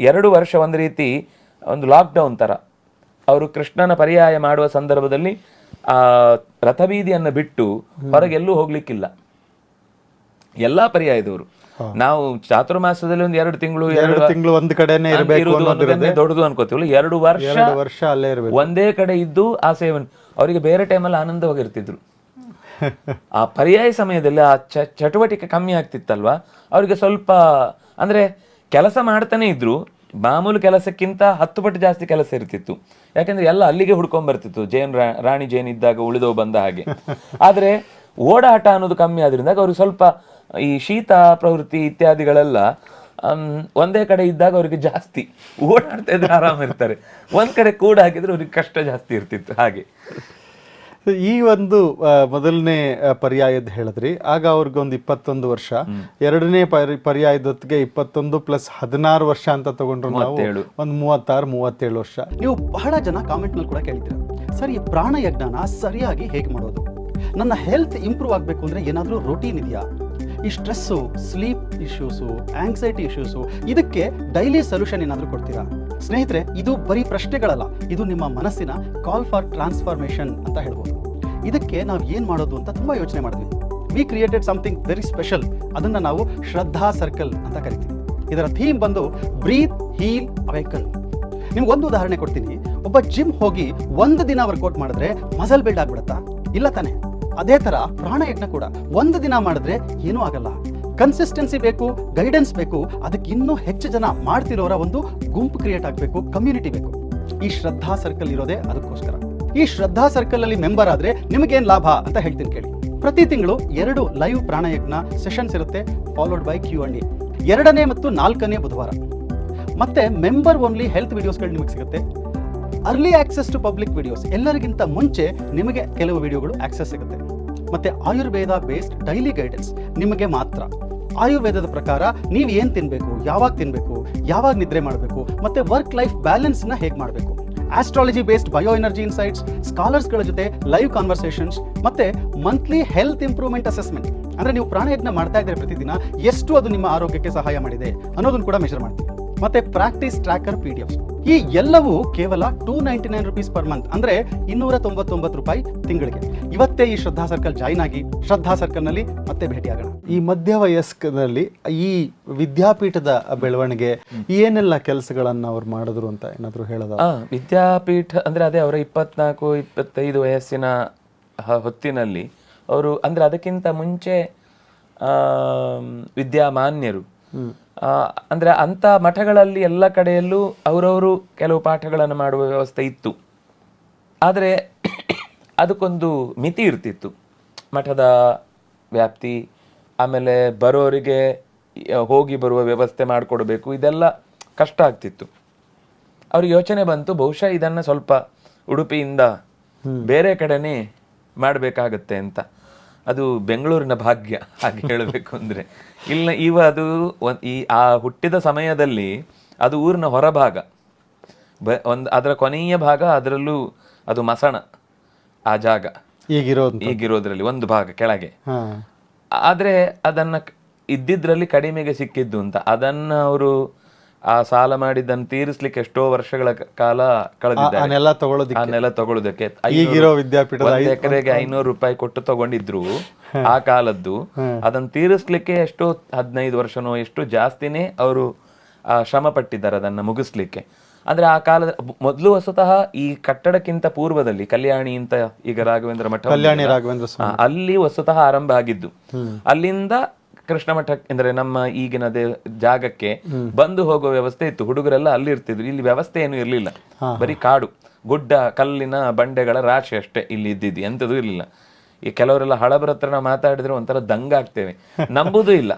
ಎರಡು ವರ್ಷ ಒಂದು ರೀತಿ ಒಂದು ಲಾಕ್ಡೌನ್ ತರ ಅವರು ಕೃಷ್ಣನ ಪರ್ಯಾಯ ಮಾಡುವ ಸಂದರ್ಭದಲ್ಲಿ ಆ ರಥಬೀದಿಯನ್ನು ಬಿಟ್ಟು ಹೊರಗೆಲ್ಲೂ ಹೋಗ್ಲಿಕ್ಕಿಲ್ಲ. ಎಲ್ಲಾ ಪರ್ಯಾಯದವರು. ನಾವು ಚಾತುರ್ಮಾಸದಲ್ಲಿ ಒಂದು ಎರಡು ತಿಂಗಳು ಎರಡು ತಿಂಗಳು ಒಂದು ಕಡೆನೇ ದೊಡ್ಡದು ಅನ್ಕೋತೀವಲ್ಲ. ಎರಡು ವರ್ಷ ಎರಡು ವರ್ಷ ಅಲ್ಲೇ ಇರಬೇಕು. ಒಂದೇ ಕಡೆ ಇದ್ದು ಆ ಸೇವನ್. ಅವರಿಗೆ ಬೇರೆ ಟೈಮಲ್ಲಿ ಆನಂದವಾಗಿರ್ತಿದ್ರು. ಆ ಪರ್ಯಾಯ ಸಮಯದಲ್ಲಿ ಆ ಚ- ಚಟುವಟಿಕೆ ಕಮ್ಮಿ ಆಗ್ತಿತ್ತಲ್ವಾ? ಅವರಿಗೆ ಸ್ವಲ್ಪ, ಅಂದ್ರೆ ಕೆಲಸ ಮಾಡ್ತಾನೆ ಇದ್ರು. ಮಾಮೂಲು ಕೆಲಸಕ್ಕಿಂತ ಹತ್ತು ಪಟ್ಟು ಜಾಸ್ತಿ ಕೆಲಸ ಇರ್ತಿತ್ತು. ಯಾಕಂದ್ರೆ ಎಲ್ಲ ಅಲ್ಲಿಗೆ ಹುಡ್ಕೊಂಡ್ ಬರ್ತಿತ್ತು. ಜೇನ್ ರಾಣಿ ಜೇನ್ ಇದ್ದಾಗ ಉಳಿದೋ ಬಂದ ಹಾಗೆ. ಆದ್ರೆ ಓಡಾಟ ಅನ್ನೋದು ಕಮ್ಮಿ ಆದ್ರಿಂದ ಅವ್ರಿಗೆ ಸ್ವಲ್ಪ ಈ ಶೀತ, ಪ್ರವೃತ್ತಿ ಇತ್ಯಾದಿಗಳೆಲ್ಲ ಒಂದೇ ಕಡೆ ಇದ್ದಾಗ ಅವರಿಗೆ ಜಾಸ್ತಿ. ಓಡಾಡ್ತಾ ಇದ್ರೆ ಆರಾಮ ಇರ್ತಾರೆ. ಒಂದ್ ಕಡೆ ಕೂಡ ಹಾಕಿದ್ರೆ ಅವ್ರಿಗೆ ಕಷ್ಟ ಜಾಸ್ತಿ ಇರ್ತಿತ್ತು. ಹಾಗೆ. ಈ ಒಂದು ಮೊದಲನೇ ಪರ್ಯಾಯದ ಹೇಳಿದ್ರಿ. ಆಗ ಅವ್ರಿಗೊಂದು ಇಪ್ಪತ್ತೊಂದು ವರ್ಷ. ಎರಡನೇ ಪರಿ ಪರ್ಯಾಯದೊತ್ತಿಗೆ ಇಪ್ಪತ್ತೊಂದು ಪ್ಲಸ್ ಹದಿನಾರು ವರ್ಷ ಅಂತ ತಗೊಂಡ್ರು ನಾವು. ಒಂದು ಮೂವತ್ತಾರು ಮೂವತ್ತೇಳು ವರ್ಷ. ನೀವು ಬಹಳ ಜನ ಕಾಮೆಂಟ್ನಲ್ಲಿ ಕೂಡ ಕೇಳ್ತೀರಾ ಸರ್ ಈ ಪ್ರಾಣಯಜ್ಞಾನ ಸರಿಯಾಗಿ ಹೇಗೆ ಮಾಡೋದು? ನನ್ನ ಹೆಲ್ತ್ ಇಂಪ್ರೂವ್ ಆಗಬೇಕು ಅಂದ್ರೆ ಏನಾದರೂ ರೂಟೀನ್ ಇದೆಯಾ? ಈ stress sleep issues anxiety issues ಇದಕ್ಕೆ ಡೈಲಿ ಸೊಲ್ಯೂಷನ್ ಏನಾದರೂ ಕೊಡ್ತೀರಾ? ಸ್ನೇಹಿತರೆ, ಇದು ಬರೀ ಪ್ರಶ್ನೆಗಳಲ್ಲ, ಇದು ನಿಮ್ಮ ಮನಸ್ಸಿನ ಕಾಲ್ ಫಾರ್ ಟ್ರಾನ್ಸ್ಫಾರ್ಮೇಷನ್ ಅಂತ ಹೇಳ್ಬೋದು. ಇದಕ್ಕೆ ನಾವು ಏನು ಮಾಡೋದು ಅಂತ ತುಂಬ ಯೋಚನೆ ಮಾಡಿದ್ವಿ. We created something very special ಅದನ್ನು ನಾವು ಶ್ರದ್ಧಾ ಸರ್ಕಲ್ ಅಂತ ಕರಿತೀವಿ. ಇದರ ಥೀಮ್ ಬಂದು ಬ್ರೀತ್ ಹೀಲ್ ಅವೇಕಲ್ ನಿಮ್ಗೆ ಒಂದು ಉದಾಹರಣೆ ಕೊಡ್ತೀನಿ. ಒಬ್ಬ ಜಿಮ್ ಹೋಗಿ ಒಂದು ದಿನ ವರ್ಕೌಟ್ ಮಾಡಿದ್ರೆ ಮಸಲ್ ಬಿಲ್ಡ್ ಆಗ್ಬಿಡತ್ತಾ? ಇಲ್ಲ ತಾನೆ? ಅದೇ ತರ ಪ್ರಾಣಯಜ್ಞ ಕೂಡ ಒಂದು ದಿನ ಮಾಡಿದ್ರೆ ಏನೂ ಆಗಲ್ಲ. ಕನ್ಸಿಸ್ಟೆನ್ಸಿ ಬೇಕು ಗೈಡೆನ್ಸ್ ಬೇಕು, ಅದಕ್ಕೆ ಇನ್ನೂ ಹೆಚ್ಚು ಜನ ಮಾಡ್ತಿರೋರ ಒಂದು ಗುಂಪು ಕ್ರಿಯೇಟ್ ಆಗಬೇಕು ಕಮ್ಯುನಿಟಿ ಬೇಕು. ಈ ಶ್ರದ್ಧಾ ಸರ್ಕಲ್ ಇರೋದೇ ಅದಕ್ಕೋಸ್ಕರ. ಈ ಶ್ರದ್ಧಾ ಸರ್ಕಲ್ ಅಲ್ಲಿ ಮೆಂಬರ್ ಆದ್ರೆ ನಿಮಗೇನ್ ಲಾಭ ಅಂತ ಹೇಳ್ತೀನಿ ಕೇಳಿ. ಪ್ರತಿ ತಿಂಗಳು ಎರಡು ಲೈವ್ ಪ್ರಾಣಯಜ್ಞ ಸೆಷನ್ಸ್ ಇರುತ್ತೆ ಫಾಲೋಡ್ ಬೈ ಕ್ಯೂ ಅಂಡ್ ಎರಡನೇ ಮತ್ತು ನಾಲ್ಕನೇ ಬುಧವಾರ. ಮತ್ತೆ ಮೆಂಬರ್ ಓನ್ಲಿ ಹೆಲ್ತ್ ವಿಡಿಯೋಸ್ಗಳು ನಿಮಗೆ ಸಿಗುತ್ತೆ. Early access to public videos ಎಲ್ಲರಿಗಿಂತ ಮುಂಚೆ ನಿಮಗೆ ಕೆಲವು ವಿಡಿಯೋಗಳು ಆಕ್ಸೆಸ್ ಸಿಗುತ್ತೆ. ಮತ್ತೆ ಆಯುರ್ವೇದ ಬೇಸ್ಡ್ ಡೈಲಿ ಗೈಡೆನ್ಸ್ ನಿಮಗೆ ಮಾತ್ರ. ಆಯುರ್ವೇದದ ಪ್ರಕಾರ ನೀವು ಏನು ತಿನ್ನಬೇಕು ಯಾವಾಗ ತಿನ್ನಬೇಕು ಯಾವಾಗ ನಿದ್ರೆ ಮಾಡಬೇಕು, ಮತ್ತೆ ವರ್ಕ್ ಲೈಫ್ ಬ್ಯಾಲೆನ್ಸ್ನ ಹೇಗೆ ಮಾಡಬೇಕು. Astrology based bio energy insights ಸ್ಕಾಲರ್ಸ್ಗಳ ಜೊತೆ ಲೈವ್ ಕಾನ್ವರ್ಸೇಷನ್ಸ್ ಮತ್ತೆ ಮಂತ್ಲಿ ಹೆಲ್ತ್ ಇಂಪ್ರೂವ್ಮೆಂಟ್ ಅಸೆಸ್ಮೆಂಟ್ ಅಂದ್ರೆ ನೀವು ಪ್ರಾಣಯಜ್ಞ ಮಾಡ್ತಾ ಇದ್ರೆ ಪ್ರತಿದಿನ ಎಷ್ಟು ಅದು ನಿಮ್ಮ ಆರೋಗ್ಯಕ್ಕೆ ಸಹಾಯ ಮಾಡಿದೆ ಅನ್ನೋದನ್ನು ಕೂಡ ಮೆಷರ್ ಮಾಡ್ತೀವಿ. ಮತ್ತೆ practice tracker P D F. ಈ ಎಲ್ಲವೂ ಕೇವಲ two ninety nine rupees per month ಅಂದ್ರೆ ಇನ್ನೂರ ತೊಂಬತ್ತೊಂಬತ್ತು ರೂಪಾಯಿ ತಿಂಗಳಿಗೆ. ಇವತ್ತೇ ಈ ಶ್ರದ್ಧಾ ಸರ್ಕಲ್ ಜಾಯ್ನ್ ಆಗಿ ಶ್ರದ್ಧಾ ಸರ್ಕಲ್ನಲ್ಲಿ ಮತ್ತೆ ಭೇಟಿಯಾಗೋಣ. ಈ ಮಧ್ಯ ವಯಸ್ಕದಲ್ಲಿ ಈ ವಿದ್ಯಾಪೀಠದ ಬೆಳವಣಿಗೆ ಏನೆಲ್ಲ ಕೆಲಸಗಳನ್ನ ಅವ್ರು ಮಾಡಿದ್ರು ಅಂತ ಏನಾದ್ರು ಹೇಳೋದ? ವಿದ್ಯಾಪೀಠ ಅಂದ್ರೆ ಅದೇ ಅವರ ಇಪ್ಪತ್ನಾಲ್ಕು ಇಪ್ಪತ್ತೈದು ವಯಸ್ಸಿನ ಹೊತ್ತಿನಲ್ಲಿ ಅವರು ಅಂದ್ರೆ ಅದಕ್ಕಿಂತ ಮುಂಚೆ ವಿದ್ಯಾಮಾನ್ಯರು. ಅಂದ್ರೆ ಅಂಥ ಮಠಗಳಲ್ಲಿ ಎಲ್ಲ ಕಡೆಯಲ್ಲೂ ಅವರವರು ಕೆಲವು ಪಾಠಗಳನ್ನು ಮಾಡುವ ವ್ಯವಸ್ಥೆ ಇತ್ತು. ಆದರೆ ಅದಕ್ಕೊಂದು ಮಿತಿ ಇರ್ತಿತ್ತು. ಮಠದ ವ್ಯಾಪ್ತಿ ಆಮೇಲೆ ಬರೋರಿಗೆ ಹೋಗಿ ಬರುವ ವ್ಯವಸ್ಥೆ ಮಾಡಿಕೊಡಬೇಕು ಇದೆಲ್ಲ ಕಷ್ಟ ಆಗ್ತಿತ್ತು. ಅವ್ರಿಗೆ ಯೋಚನೆ ಬಂತು ಬಹುಶಃ ಇದನ್ನು ಸ್ವಲ್ಪ ಉಡುಪಿಯಿಂದ ಬೇರೆ ಕಡೆನೇ ಮಾಡಬೇಕಾಗತ್ತೆ ಅಂತ. ಅದು ಬೆಂಗಳೂರಿನ ಭಾಗ್ಯ ಹಾಗೆ ಹೇಳಬೇಕು ಅಂದ್ರೆ. ಇಲ್ಲ ಇವ ಅದು ಒಂದ್- ಈ ಆ ಹುಟ್ಟಿದ ಸಮಯದಲ್ಲಿ ಅದು ಊರಿನ ಹೊರಭಾಗ. ಬ ಒಂದು ಅದರ ಕೊನೆಯ ಭಾಗ ಅದರಲ್ಲೂ ಅದು ಮಸಣ ಆ ಜಾಗ. ಈಗಿರೋ ಈಗಿರೋದ್ರಲ್ಲಿ ಒಂದು ಭಾಗ ಕೆಳಗೆ. ಆದರೆ ಅದನ್ನ ಇದ್ದಿದ್ರಲ್ಲಿ ಕಡಿಮೆಗೆ ಸಿಕ್ಕಿದ್ದು ಅಂತ. ಅದನ್ನ ಅವರು ಆ ಸಾಲ ಮಾಡಿದ್ದನ್ನು ತೀರಿಸ್ಲಿಕ್ಕೆ ಎಷ್ಟೋ ವರ್ಷಗಳ ಕಾಲ ಆ ಕಳೆದಿದ್ದಾರೆ ನೆಲ ತಗೊಳ್ಳೋದಿಕ್ಕೆ. ಆ ನೆಲ ತಗೊಳ್ಳೋದಕ್ಕೆ ಈಗಿರೋ ವಿದ್ಯಾಪೀಠದ ಒಂದು ಎಕರೆಗೆ ಐನೂರು ರೂಪಾಯಿ ಕೊಟ್ಟು ತಗೊಂಡಿದ್ರು ಆ ಕಾಲದ್ದು. ಅದನ್ನ ತೀರಿಸ್ಲಿಕ್ಕೆ ಎಷ್ಟೋ ಹದಿನೈದು ವರ್ಷನೋ ಎಷ್ಟು ಜಾಸ್ತಿನೇ ಅವರು ಶ್ರಮ ಪಟ್ಟಿದ್ದಾರೆ ಅದನ್ನ ಮುಗಿಸ್ಲಿಕ್ಕೆ. ಅಂದ್ರೆ ಆ ಕಾಲದ ಮೊದಲು ಹೊಸತಃ ಈ ಕಟ್ಟಡಕ್ಕಿಂತ ಪೂರ್ವದಲ್ಲಿ ಕಲ್ಯಾಣಿ ಅಂತ ಈಗ ರಾಘವೇಂದ್ರ ಮಠ ಕಲ್ಯಾಣಿ ರಾಘವೇಂದ್ರ ಅಲ್ಲಿ ಹೊಸತಃ ಆರಂಭ ಆಗಿದ್ದು. ಅಲ್ಲಿಂದ ಕೃಷ್ಣ ಮಠ ಅಂದ್ರೆ ನಮ್ಮ ಈಗಿನ ಜಾಗಕ್ಕೆ ಬಂದು ಹೋಗುವ ವ್ಯವಸ್ಥೆ ಇತ್ತು. ಹುಡುಗರೆಲ್ಲ ಅಲ್ಲಿ ಇರ್ತಿದ್ರು. ಇಲ್ಲಿ ವ್ಯವಸ್ಥೆ ಏನು ಇರಲಿಲ್ಲ. ಬರೀ ಕಾಡು. ಗುಡ್ಡ ಕಲ್ಲಿನ ಬಂಡೆಗಳ ರಾಶಿ ಅಷ್ಟೇ ಇಲ್ಲಿ ಇದ್ದಿದ್ದು. ಎಂತದೂ ಇರಲಿಲ್ಲ. ಈ ಕೆಲವರೆಲ್ಲ ಹಳಬರ ಹತ್ರ ನಾವು ಮಾತಾಡಿದ್ರೆ ಒಂಥರ ದಂಗಾಗ್ತೇವೆ. ನಂಬುದು ಇಲ್ಲ.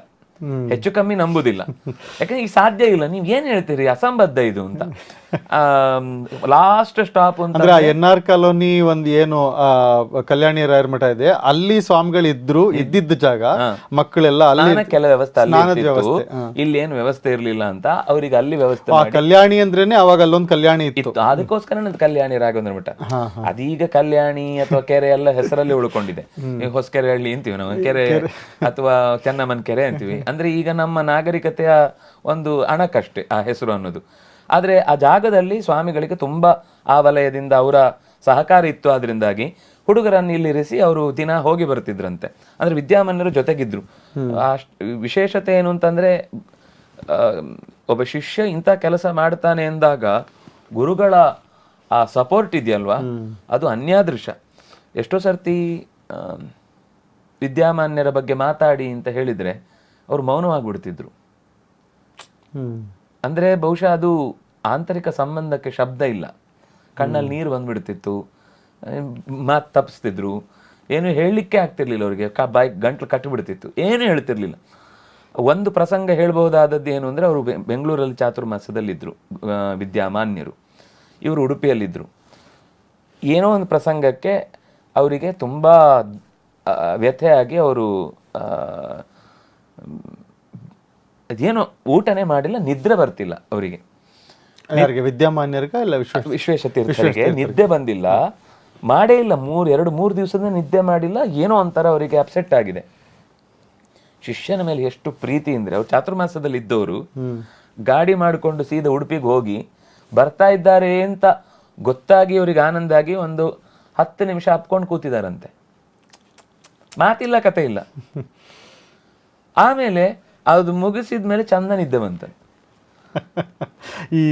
ಹೆಚ್ಚು ಕಮ್ಮಿ ನಂಬುದಿಲ್ಲ. ಯಾಕಂದ್ರೆ ಈಗ ಸಾಧ್ಯ ಇಲ್ಲ. ನೀವ್ ಏನ್ ಹೇಳ್ತೀರಿ? ಅಸಂಬದ್ಧ ಇದು ಅಂತ. ಲಾಸ್ಟ್ ಸ್ಟಾಪ್ ಅಂತ ಎನ್ ಆರ್ ಕಾಲೋನಿ ಒಂದ್ ಏನು ಕಲ್ಯಾಣಿ ರಾಯರ ಮಠ ಇದೆ. ಅಲ್ಲಿ ಸ್ವಾಮಿಗಳು ಇದ್ರು ಇದ್ದಿದ್ದ ಜಾಗ. ಮಕ್ಕಳೆಲ್ಲ ಅಲ್ಲಿ ಕೆಲ ವ್ಯವಸ್ಥೆ ಅಲ್ಲಿ. ಇಲ್ಲಿ ಏನು ವ್ಯವಸ್ಥೆ ಇರ್ಲಿಲ್ಲ ಅಂತ ಅವ್ರಿಗೆ ಅಲ್ಲಿ ವ್ಯವಸ್ಥೆ ಆ ಕಲ್ಯಾಣಿ ಅಂದ್ರೇನೆ ಅವಾಗ ಅಲ್ಲೊಂದು ಕಲ್ಯಾಣಿ ಇತ್ತು. ಅದಕ್ಕೋಸ್ಕರ ಕಲ್ಯಾಣಿ ರಾಘವೇಂದ್ರ ಮಠ. ಅದೀಗ ಕಲ್ಯಾಣಿ ಅಥವಾ ಕೆರೆ ಎಲ್ಲ ಹೆಸರಲ್ಲಿ ಉಳ್ಕೊಂಡಿದೆ. ಹೊಸಕೆರೆ ಹಳ್ಳಿ ಅಂತೀವಿ ನಾವು. ಕೆರೆ. ಅಥವಾ ಚೆನ್ನಮ್ಮನ ಕೆರೆ ಅಂತೀವಿ. ಅಂದ್ರೆ ಈಗ ನಮ್ಮ ನಾಗರಿಕತೆಯ ಒಂದು ಅಣಕಷ್ಟೇ ಆ ಹೆಸರು ಅನ್ನೋದು. ಆದರೆ ಆ ಜಾಗದಲ್ಲಿ ಸ್ವಾಮಿಗಳಿಗೆ ತುಂಬಾ ಆ ವಲಯದಿಂದ ಅವರ ಸಹಕಾರ ಇತ್ತು ಅದರಿಂದಾಗಿ ಹುಡುಗರನ್ನು ಇಲ್ಲಿರಿಸಿ ಅವರು ದಿನ ಹೋಗಿ ಬರ್ತಿದ್ರಂತೆ. ಅಂದ್ರೆ ವಿದ್ಯಾಮಾನ್ಯರು ಜೊತೆಗಿದ್ರು. ಆ ವಿಶೇಷತೆ ಏನು ಅಂತಂದ್ರೆ ಒಬ್ಬ ಶಿಷ್ಯ ಇಂಥ ಕೆಲಸ ಮಾಡ್ತಾನೆ ಎಂದಾಗ ಗುರುಗಳ ಆ ಸಪೋರ್ಟ್ ಇದೆಯಲ್ವಾ? ಅದು ಅನ್ಯಾದೃಶ. ಎಷ್ಟೋ ಸರ್ತಿ ವಿದ್ಯಾಮಾನ್ಯರ ಬಗ್ಗೆ ಮಾತಾಡಿ ಅಂತ ಹೇಳಿದ್ರೆ ಅವ್ರು ಮೌನವಾಗಿಬಿಡ್ತಿದ್ರು. ಹ್ಮ್. ಅಂದ್ರೆ ಬಹುಶಃ ಅದು ಆಂತರಿಕ ಸಂಬಂಧಕ್ಕೆ ಶಬ್ದ ಇಲ್ಲ. ಕಣ್ಣಲ್ಲಿ ನೀರು ಬಂದ್ಬಿಡ್ತಿತ್ತು. ಮಾತು ತಪ್ಪಿಸ್ತಿದ್ರು ಏನು ಹೇಳಲಿಕ್ಕೆ ಆಗ್ತಿರ್ಲಿಲ್ಲ ಅವರಿಗೆ. ಕ ಬಾಯ್ ಗಂಟ್ಲು ಕಟ್ಟಿಬಿಡ್ತಿತ್ತು. ಏನು ಹೇಳ್ತಿರ್ಲಿಲ್ಲ. ಒಂದು ಪ್ರಸಂಗ ಹೇಳ್ಬಹುದಾದದ್ದು ಏನು ಅಂದ್ರೆ ಅವರು ಬೆಂಗಳೂರಲ್ಲಿ ಚಾತುರ್ಮಾಸದಲ್ಲಿದ್ದರು ವಿದ್ಯಾಮಾನ್ಯರು. ಇವರು ಉಡುಪಿಯಲ್ಲಿದ್ದರು ಏನೋ ಒಂದು ಪ್ರಸಂಗಕ್ಕೆ ಅವರಿಗೆ ತುಂಬ ವ್ಯಥೆಯಾಗಿ ಅವರು ಅದೇನೋ ಊಟನೇ ಮಾಡಿಲ್ಲ ನಿದ್ರೆ ಬರ್ತಿಲ್ಲ ಅವರಿಗೆ. ಯಾರಿಗೆ ವಿದ್ಯಾಮಾನ್ಯರ್ಗ ಇಲ್ಲ ವಿಶ್ವ ವಿಶ್ವೇಶ ತೀರ್ಥರಿಗೆ ನಿದ್ದೆ ಬಂದಿಲ್ಲ. ಮಾಡೇ ಇಲ್ಲ ಮೂರು ಎರಡು ಮೂರು ದಿವಸದ ನಿದ್ದೆ ಮಾಡಿಲ್ಲ ಏನೋ ಒಂಥರ ಅವರಿಗೆ ಅಪ್ಸೆಟ್ ಆಗಿದೆ. ಶಿಷ್ಯನ ಮೇಲೆ ಎಷ್ಟು ಪ್ರೀತಿ ಅಂದ್ರೆ ಅವ್ರು ಚಾತುರ್ಮಾಸದಲ್ಲಿ ಇದ್ದವರು ಗಾಡಿ ಮಾಡಿಕೊಂಡು ಸೀದಾ ಉಡುಪಿಗೆ ಹೋಗಿ ಬರ್ತಾ ಇದ್ದಾರೆ ಅಂತ ಗೊತ್ತಾಗಿ ಅವರಿಗೆ ಆನಂದ ಆಗಿ ಒಂದು ಹತ್ತು ನಿಮಿಷ ಹಪ್ಕೊಂಡು ಕೂತಿದಾರಂತೆ. ಮಾತಿಲ್ಲ ಕತೆ ಇಲ್ಲ. ಆಮೇಲೆ ಅದು ಮುಗಿಸಿದ ಮೇಲೆ ಚಂದ ನಿದ್ದೆ ಬಂತ ಈ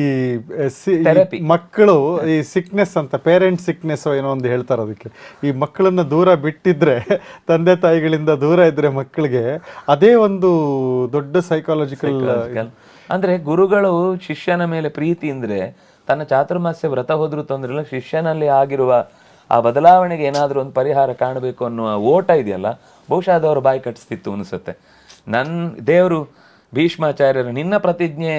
ಥೆರಪಿ ಮಕ್ಕಳು ಈ ಸಿಕ್ನೆಸ್ ಅಂತ ಪೇರೆಂಟ್ ಸಿಕ್ನೆಸ್ ಏನೋ ಒಂದು ಹೇಳ್ತಾರೆ ಅದಕ್ಕೆ. ಈ ಮಕ್ಕಳನ್ನ ದೂರ ಬಿಟ್ಟಿದ್ರೆ ತಂದೆ ತಾಯಿಗಳಿಂದ ದೂರ ಇದ್ರೆ ಮಕ್ಕಳಿಗೆ ಅದೇ ಒಂದು ದೊಡ್ಡ ಸೈಕಾಲಜಿಕಲ್ ಅಂದ್ರೆ ಗುರುಗಳು ಶಿಷ್ಯನ ಮೇಲೆ ಪ್ರೀತಿ ಅಂದ್ರೆ ತನ್ನ ಚಾತುರ್ಮಾಸ್ಯ ವ್ರತ ಹೋದ್ರೂ ತೊಂದ್ರೆ ಇಲ್ಲ ಶಿಷ್ಯನಲ್ಲಿ ಆಗಿರುವ ಆ ಬದಲಾವಣೆಗೆ ಏನಾದರೂ ಒಂದು ಪರಿಹಾರ ಕಾಣಬೇಕು ಅನ್ನುವ ಓಟ ಇದೆಯಲ್ಲ ಬಹುಶಃ ಅದು ಅವ್ರ ಬಾಯಿ ಕಟ್ಟಿಸ್ತಿತ್ತು ಅನಿಸುತ್ತೆ. ನನ್ನ ದೇವರು ಭೀಷ್ಮಾಚಾರ್ಯರು ನಿನ್ನ ಪ್ರತಿಜ್ಞೆ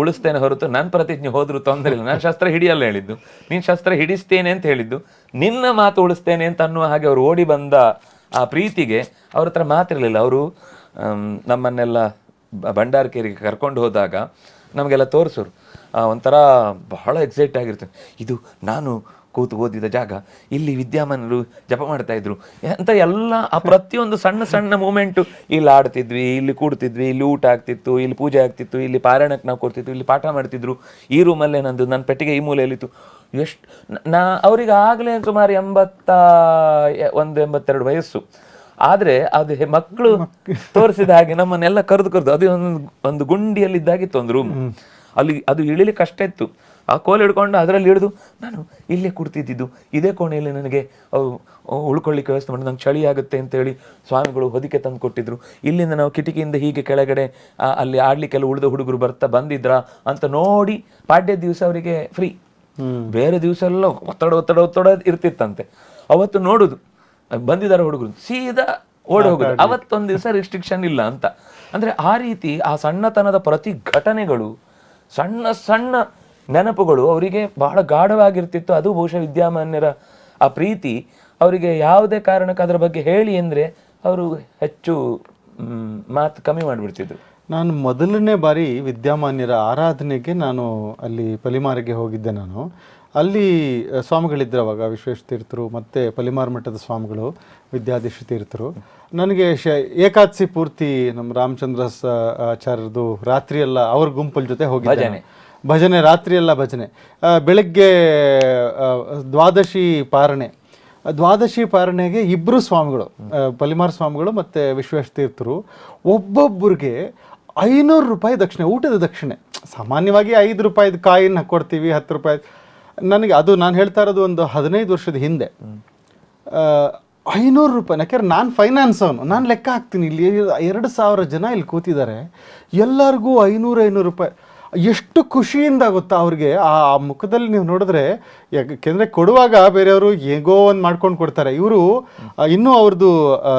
ಉಳಿಸ್ತೇನೆ ಹೊರತು ನನ್ನ ಪ್ರತಿಜ್ಞೆ ಹೋದರೂ ತೊಂದರೆ ಇಲ್ಲ. ನಾನು ಶಸ್ತ್ರ ಹಿಡಿಯಲ್ಲ ಹೇಳಿದ್ದು. ನೀನು ಶಸ್ತ್ರ ಹಿಡಿಸ್ತೇನೆ ಅಂತ ಹೇಳಿದ್ದು. ನಿನ್ನ ಮಾತು ಉಳಿಸ್ತೇನೆ ಅಂತ ಅನ್ನುವ ಹಾಗೆ ಅವರು ಓಡಿ ಬಂದ ಆ ಪ್ರೀತಿಗೆ ಅವ್ರ ಹತ್ರ ಮಾತಿರಲಿಲ್ಲ ಅವರು ನಮ್ಮನ್ನೆಲ್ಲ ಭಂಡಾರಕೇರಿಗೆ ಕರ್ಕೊಂಡು ಹೋದಾಗ ನಮಗೆಲ್ಲ ತೋರಿಸೋರು. ಒಂಥರ ಬಹಳ ಎಕ್ಸೈಟ್ ಆಗಿರ್ತೇನೆ. ಇದು ನಾನು ಕೂತು ಓದಿದ ಜಾಗ ಇಲ್ಲಿ ವಿದ್ಯಾಮಾನರು ಜಪ ಮಾಡ್ತಾ ಇದ್ರು. ಅಂತ ಎಲ್ಲ ಆ ಪ್ರತಿಯೊಂದು ಸಣ್ಣ ಸಣ್ಣ ಮೂಮೆಂಟು ಇಲ್ಲಿ ಆಡ್ತಿದ್ವಿ ಇಲ್ಲಿ ಕೂಡ್ತಿದ್ವಿ ಇಲ್ಲಿ ಊಟ ಆಗ್ತಿತ್ತು ಇಲ್ಲಿ ಪೂಜೆ ಆಗ್ತಿತ್ತು ಇಲ್ಲಿ ಪಾರಾಯಣಕ್ಕೆ ನಾವು ಕೊಡ್ತಿದ್ವಿ ಇಲ್ಲಿ ಪಾಠ ಮಾಡ್ತಿದ್ರು. ಈ ರೂಮಲ್ಲೇ ನಂದು ನನ್ನ ಪೆಟ್ಟಿಗೆ ಈ ಮೂಲೆಯಲ್ಲಿತ್ತು. ಎಷ್ಟು ನಾ ಅವ್ರಿಗೆ ಆಗಲೇ ಸುಮಾರು ಎಂಬತ್ತ ಒಂದು ಎಂಬತ್ತೆರಡು ವಯಸ್ಸು. ಆದರೆ ಅದು ಮಕ್ಕಳು ತೋರಿಸಿದ ಹಾಗೆ ನಮ್ಮನ್ನೆಲ್ಲ ಕರೆದು ಕರೆದು ಅದು ಒಂದು ಒಂದು ಗುಂಡಿಯಲ್ಲಿ ಇದ್ದಾಗಿತ್ತು ಒಂದು ರೂಮ್ ಅಲ್ಲಿ ಅದು ಇಳಿಲಿಕ್ಕೆ ಕಷ್ಟ ಇತ್ತು. ಆ ಕೋಲ್ ಹಿಡ್ಕೊಂಡು ಅದರಲ್ಲಿ ಹಿಡಿದು ನಾನು ಇಲ್ಲೇ ಕುರ್ತಿದ್ದಿದ್ದು ಇದೇ ಕೋಣೆಯಲ್ಲಿ ನನಗೆ ಉಳ್ಕೊಳ್ಳಿಕ್ಕೆ ವ್ಯವಸ್ಥೆ ಮಾಡಿ ನಂಗೆ ಚಳಿ ಆಗುತ್ತೆ ಅಂತ ಹೇಳಿ ಸ್ವಾಮಿಗಳು ಹೊದಿಕೆ ತಂದು ಕೊಟ್ಟಿದ್ರು. ಇಲ್ಲಿಂದ ನಾವು ಕಿಟಕಿಯಿಂದ ಹೀಗೆ ಕೆಳಗಡೆ ಅಲ್ಲಿ ಆಡ್ಲಿಕ್ಕೆಲ್ಲ ಉಳಿದ ಹುಡುಗರು ಬರ್ತಾ ಬಂದಿದ್ರಾ ಅಂತ ನೋಡಿ ಪಾಡ್ಯ ದಿವಸ ಅವರಿಗೆ ಫ್ರೀ ಬೇರೆ ದಿವಸ ಎಲ್ಲ ಒತ್ತಡ ಒತ್ತಡ ಒತ್ತಡ ಇರ್ತಿತ್ತಂತೆ. ಅವತ್ತು ನೋಡುದು ಬಂದಿದ್ದಾರೆ ಹುಡುಗರು ಸೀದಾ ಓಡಿ ಹೋಗೋದು. ಅವತ್ತೊಂದು ದಿವಸ ರಿಸ್ಟ್ರಿಕ್ಷನ್ ಇಲ್ಲ ಅಂತ. ಅಂದ್ರೆ ಆ ರೀತಿ ಆ ಸಣ್ಣತನದ ಪ್ರತಿ ಘಟನೆಗಳು ಸಣ್ಣ ಸಣ್ಣ ನೆನಪುಗಳು ಅವರಿಗೆ ಬಹಳ ಗಾಢವಾಗಿರ್ತಿತ್ತು. ಅದು ಬಹುಶಃ ವಿದ್ಯಾಮಾನ್ಯರ ಆ ಪ್ರೀತಿ. ಅವರಿಗೆ ಯಾವುದೇ ಕಾರಣಕ್ಕೆ ಅದರ ಬಗ್ಗೆ ಹೇಳಿ ಅಂದರೆ ಅವರು ಹೆಚ್ಚು ಮಾತು ಕಮ್ಮಿ ಮಾಡಿಬಿಡ್ತಿದ್ರು. ನಾನು ಮೊದಲನೇ ಬಾರಿ ವಿದ್ಯಾಮಾನ್ಯರ ಆರಾಧನೆಗೆ ನಾನು ಅಲ್ಲಿ ಪಲಿಮಾರಿಗೆ ಹೋಗಿದ್ದೆ ನಾನು. ಅಲ್ಲಿ ಸ್ವಾಮಿಗಳಿದ್ದರು ಅವಾಗ ವಿಶ್ವೇಶ ತೀರ್ಥರು ಮತ್ತು ಪಲಿಮಾರ್ ಮಠದ ಸ್ವಾಮಿಗಳು ವಿದ್ಯಾಧೀಶ ತೀರ್ಥರು. ನನಗೆ ಶ ಏಕಾದಶಿ ಪೂರ್ತಿ ನಮ್ಮ ರಾಮಚಂದ್ರ ಆಚಾರ್ಯರದು ರಾತ್ರಿ ಎಲ್ಲ ಅವ್ರ ಗುಂಪಲ್ ಜೊತೆ ಹೋಗಿದ್ದೆ. ಭಜನೆ ರಾತ್ರಿ ಎಲ್ಲ ಭಜನೆ ಬೆಳಗ್ಗೆ ದ್ವಾದಶಿ ಪಾರಣೆ. ದ್ವಾದಶಿ ಪಾರಣೆಗೆ ಇಬ್ಬರು ಸ್ವಾಮಿಗಳು ಪಲಿಮಾರ್ ಸ್ವಾಮಿಗಳು ಮತ್ತು ವಿಶ್ವೇಶ ತೀರ್ಥರು ಒಬ್ಬೊಬ್ಬರಿಗೆ ಐನೂರು ರೂಪಾಯಿ ದಕ್ಷಿಣೆ, ಊಟದ ದಕ್ಷಿಣೆ. ಸಾಮಾನ್ಯವಾಗಿ ಐದು ರೂಪಾಯಿದು ಕಾಯಿನ ಕೊಡ್ತೀವಿ ಹತ್ತು ರೂಪಾಯಿ. ನನಗೆ ಅದು ನಾನು ಹೇಳ್ತಾ ಇರೋದು ಒಂದು ಹದಿನೈದು ವರ್ಷದ ಹಿಂದೆ. ಐನೂರು ರೂಪಾಯಿ ಯಾಕೆಂದ್ರೆ ನಾನು ಫೈನಾನ್ಸ್ ಅವನು ನಾನು ಲೆಕ್ಕ ಹಾಕ್ತೀನಿ. ಇಲ್ಲಿ ಎರಡು ಸಾವಿರ ಜನ ಇಲ್ಲಿ ಕೂತಿದ್ದಾರೆ. ಎಲ್ಲರಿಗೂ ಐನೂರು ಐನೂರು ರೂಪಾಯಿ. ಎಷ್ಟು ಖುಷಿಯಿಂದ ಗೊತ್ತಾ ಅವ್ರಿಗೆ? ಆ ಆ ಮುಖದಲ್ಲಿ ನೀವು ನೋಡಿದ್ರೆ ಯಾಕೆಂದರೆ ಕೊಡುವಾಗ ಬೇರೆಯವರು ಹೇಗೋ ಒಂದು ಮಾಡ್ಕೊಂಡು ಕೊಡ್ತಾರೆ. ಇವರು ಇನ್ನೂ ಅವ್ರದ್ದು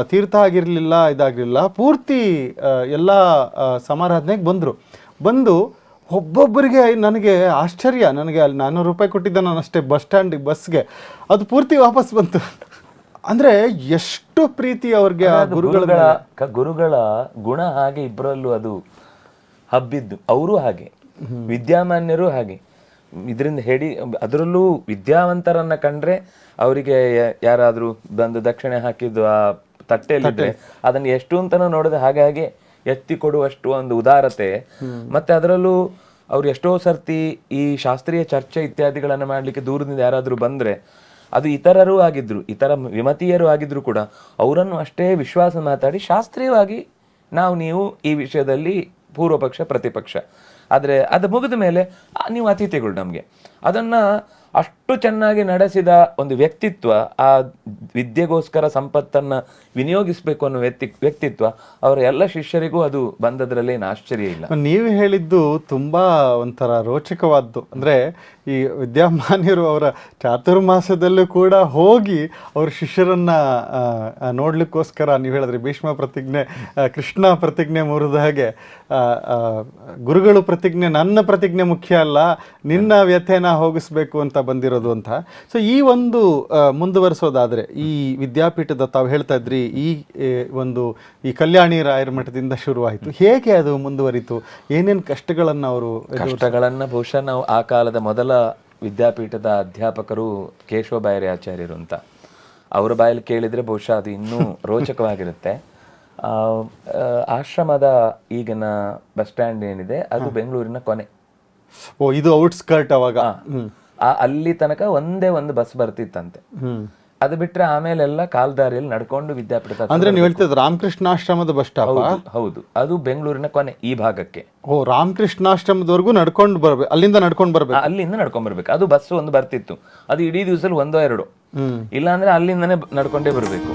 ತೀರ್ಥ ಆಗಿರಲಿಲ್ಲ ಇದಾಗಿರಲಿಲ್ಲ ಪೂರ್ತಿ ಎಲ್ಲ ಸಮಾರಾಧನೆಗೆ ಬಂದರು. ಬಂದು ಒಬ್ಬೊಬ್ಬರಿಗೆ ನನಗೆ ಆಶ್ಚರ್ಯ. ನನಗೆ ಅಲ್ಲಿ ನಾನ್ನೂರು ರೂಪಾಯಿ ಕೊಟ್ಟಿದ್ದೆ ನಾನು ಅಷ್ಟೇ ಬಸ್ ಸ್ಟ್ಯಾಂಡಿಗೆ ಬಸ್ಗೆ. ಅದು ಪೂರ್ತಿ ವಾಪಸ್ ಬಂತು. ಅಂದ್ರೆ ಎಷ್ಟು ಪ್ರೀತಿ ಅವ್ರಿಗೆ ಗುರುಗಳ ಗುರುಗಳ ಗುಣ ಹಾಗೆ ಇಬ್ಬರಲ್ಲೂ ಅದು ಹಬ್ಬಿದ್ದು. ಅವರು ಹಾಗೆ. ವಿದ್ಯಾಮಾನ್ಯರು ಹಾಗೆ. ಇದರಿಂದ ಹೇಳಿ ಅದರಲ್ಲೂ ವಿದ್ಯಾವಂತರನ್ನ ಕಂಡ್ರೆ ಅವರಿಗೆ ಯಾರಾದ್ರೂ ಬಂದು ದಕ್ಷಿಣೆ ಹಾಕಿದ್ದು ಆ ತಟ್ಟೆಯಲ್ಲಿದ್ರೆ ಅದನ್ನ ಎಷ್ಟು ಅಂತನೂ ನೋಡಿದ್ರೆ ಹಾಗೆ ಹಾಗೆ ಎತ್ತಿ ಕೊಡುವಷ್ಟು ಒಂದು ಉದಾರತೆ. ಮತ್ತೆ ಅದರಲ್ಲೂ ಅವ್ರು ಎಷ್ಟೋ ಸರ್ತಿ ಈ ಶಾಸ್ತ್ರೀಯ ಚರ್ಚೆ ಇತ್ಯಾದಿಗಳನ್ನು ಮಾಡ್ಲಿಕ್ಕೆ ದೂರದಿಂದ ಯಾರಾದರೂ ಬಂದ್ರೆ ಅದು ಇತರರು ಆಗಿದ್ರು ಇತರ ವಿಮತೀಯರು ಆಗಿದ್ರು ಕೂಡ ಅವರನ್ನು ಅಷ್ಟೇ ವಿಶ್ವಾಸ ಮಾತಾಡಿ ಶಾಸ್ತ್ರೀಯವಾಗಿ ನಾವು ನೀವು ಈ ವಿಷಯದಲ್ಲಿ ಪೂರ್ವಪಕ್ಷ ಪ್ರತಿಪಕ್ಷ. ಆದರೆ ಅದು ಮುಗಿದ ಮೇಲೆ ನೀವು ಅತಿಥಿಗಳು ನಮಗೆ. ಅದನ್ನು ಅಷ್ಟು ಚೆನ್ನಾಗಿ ನಡೆಸಿದ ಒಂದು ವ್ಯಕ್ತಿತ್ವ, ಆ ವಿದ್ಯೆಗೋಸ್ಕರ ಸಂಪತ್ತನ್ನ ವಿನಿಯೋಗಿಸಬೇಕು ಅನ್ನೋ ವ್ಯಕ್ತಿ, ವ್ಯಕ್ತಿತ್ವ, ಅವರ ಎಲ್ಲ ಶಿಷ್ಯರಿಗೂ ಅದು ಬಂದದ್ರಲ್ಲೇನು ಆಶ್ಚರ್ಯ ಇಲ್ಲ. ನೀವು ಹೇಳಿದ್ದು ತುಂಬ ಒಂಥರ ರೋಚಕವಾದ್ದು. ಅಂದ್ರೆ ಈ ವಿದ್ಯಾಮಾನ್ಯರು ಅವರ ಚಾತುರ್ಮಾಸದಲ್ಲೂ ಕೂಡ ಹೋಗಿ ಅವ್ರ ಶಿಷ್ಯರನ್ನ ನೋಡ್ಲಿಕ್ಕೋಸ್ಕರ ನೀವು ಹೇಳಿದ್ರೆ, ಭೀಷ್ಮ ಪ್ರತಿಜ್ಞೆ ಕೃಷ್ಣ ಪ್ರತಿಜ್ಞೆ ಮುರಿದ ಹಾಗೆ ಗುರುಗಳು ಪ್ರತಿಜ್ಞೆ, ನನ್ನ ಪ್ರತಿಜ್ಞೆ ಮುಖ್ಯ ಅಲ್ಲ, ನಿನ್ನ ವ್ಯಥೆನ ಹೋಗಿಸ್ಬೇಕು ಅಂತ ಬಂದಿರೋದು. ಅಂತ. ಸೊ ಈ ಒಂದು ಮುಂದುವರಿಸೋದಾದರೆ ಈ ವಿದ್ಯಾಪೀಠದ ತಾವು ಹೇಳ್ತಾ ಇದ್ರಿ ಈ ಒಂದು ಈ ಕಲ್ಯಾಣಿ ರಾಯರ ಮಠದಿಂದ ಶುರುವಾಯಿತು. ಹೇಗೆ ಅದು ಮುಂದುವರಿತು? ಏನೇನು ಕಷ್ಟಗಳನ್ನು ಅವರು ಕಷ್ಟಗಳನ್ನು ಬಹುಶಃ ನಾವು ಆ ಕಾಲದ ಮೊದಲ ವಿದ್ಯಾಪೀಠದ ಅಧ್ಯಾಪಕರು ಕೇಶವ ಬಾಯರಿ ಆಚಾರ್ಯರು ಅಂತ. ಅವರ ಬಾಯಲ್ಲಿ ಕೇಳಿದರೆ ಬಹುಶಃ ಅದು ಇನ್ನೂ ರೋಚಕವಾಗಿರುತ್ತೆ. ಆಶ್ರಮದ ಈಗಿನ ಬಸ್ ಸ್ಟ್ಯಾಂಡ್ ಏನಿದೆ ಅದು ಬೆಂಗಳೂರಿನ ಕೊನೆ. ಓ ಇದು ಔಟ್ಸ್ಕರ್ಟ್ ಅವಾಗ. ಆ, ಅಲ್ಲಿ ತನಕ ಒಂದೇ ಒಂದು ಬಸ್ ಬರ್ತಿತ್ತಂತೆ. ಅದು ಬಿಟ್ರೆ ಆಮೇಲೆಲ್ಲ ಕಾಲ್ದಾರಿಯಲ್ಲಿ ನಡ್ಕೊಂಡು ವಿದ್ಯಾಪೀಠ ಅಂದ್ರೆ ನೀವು ಹೇಳ್ತಿದ್ರು ರಾಮಕೃಷ್ಣಾಶ್ರಮದ ಬಸ್ ಸ್ಟಾಪ್ ಹೌದು ಹೌದು. ಅದು ಬೆಂಗಳೂರಿನ ಕೊನೆ ಈ ಭಾಗಕ್ಕೆ. ಓ ರಾಮಕೃಷ್ಣಾಶ್ರಮದವರೆಗೂ ನಡ್ಕೊಂಡು ಬರ್ಬೇಕು ಅಲ್ಲಿಂದ ನಡ್ಕೊಂಡು ಬರ್ಬೇಕು. ಅಲ್ಲಿಂದ ನಡ್ಕೊಂಡ್ ಬರ್ಬೇಕು. ಅದು ಬಸ್ ಒಂದು ಬರ್ತಿತ್ತು. ಅದು ಇಡೀ ದಿವಸದಲ್ಲಿ ಒಂದೋ ಎರಡು. ಇಲ್ಲಾಂದ್ರೆ ಅಲ್ಲಿಂದನೇ ನಡ್ಕೊಂಡೇ ಬರ್ಬೇಕು.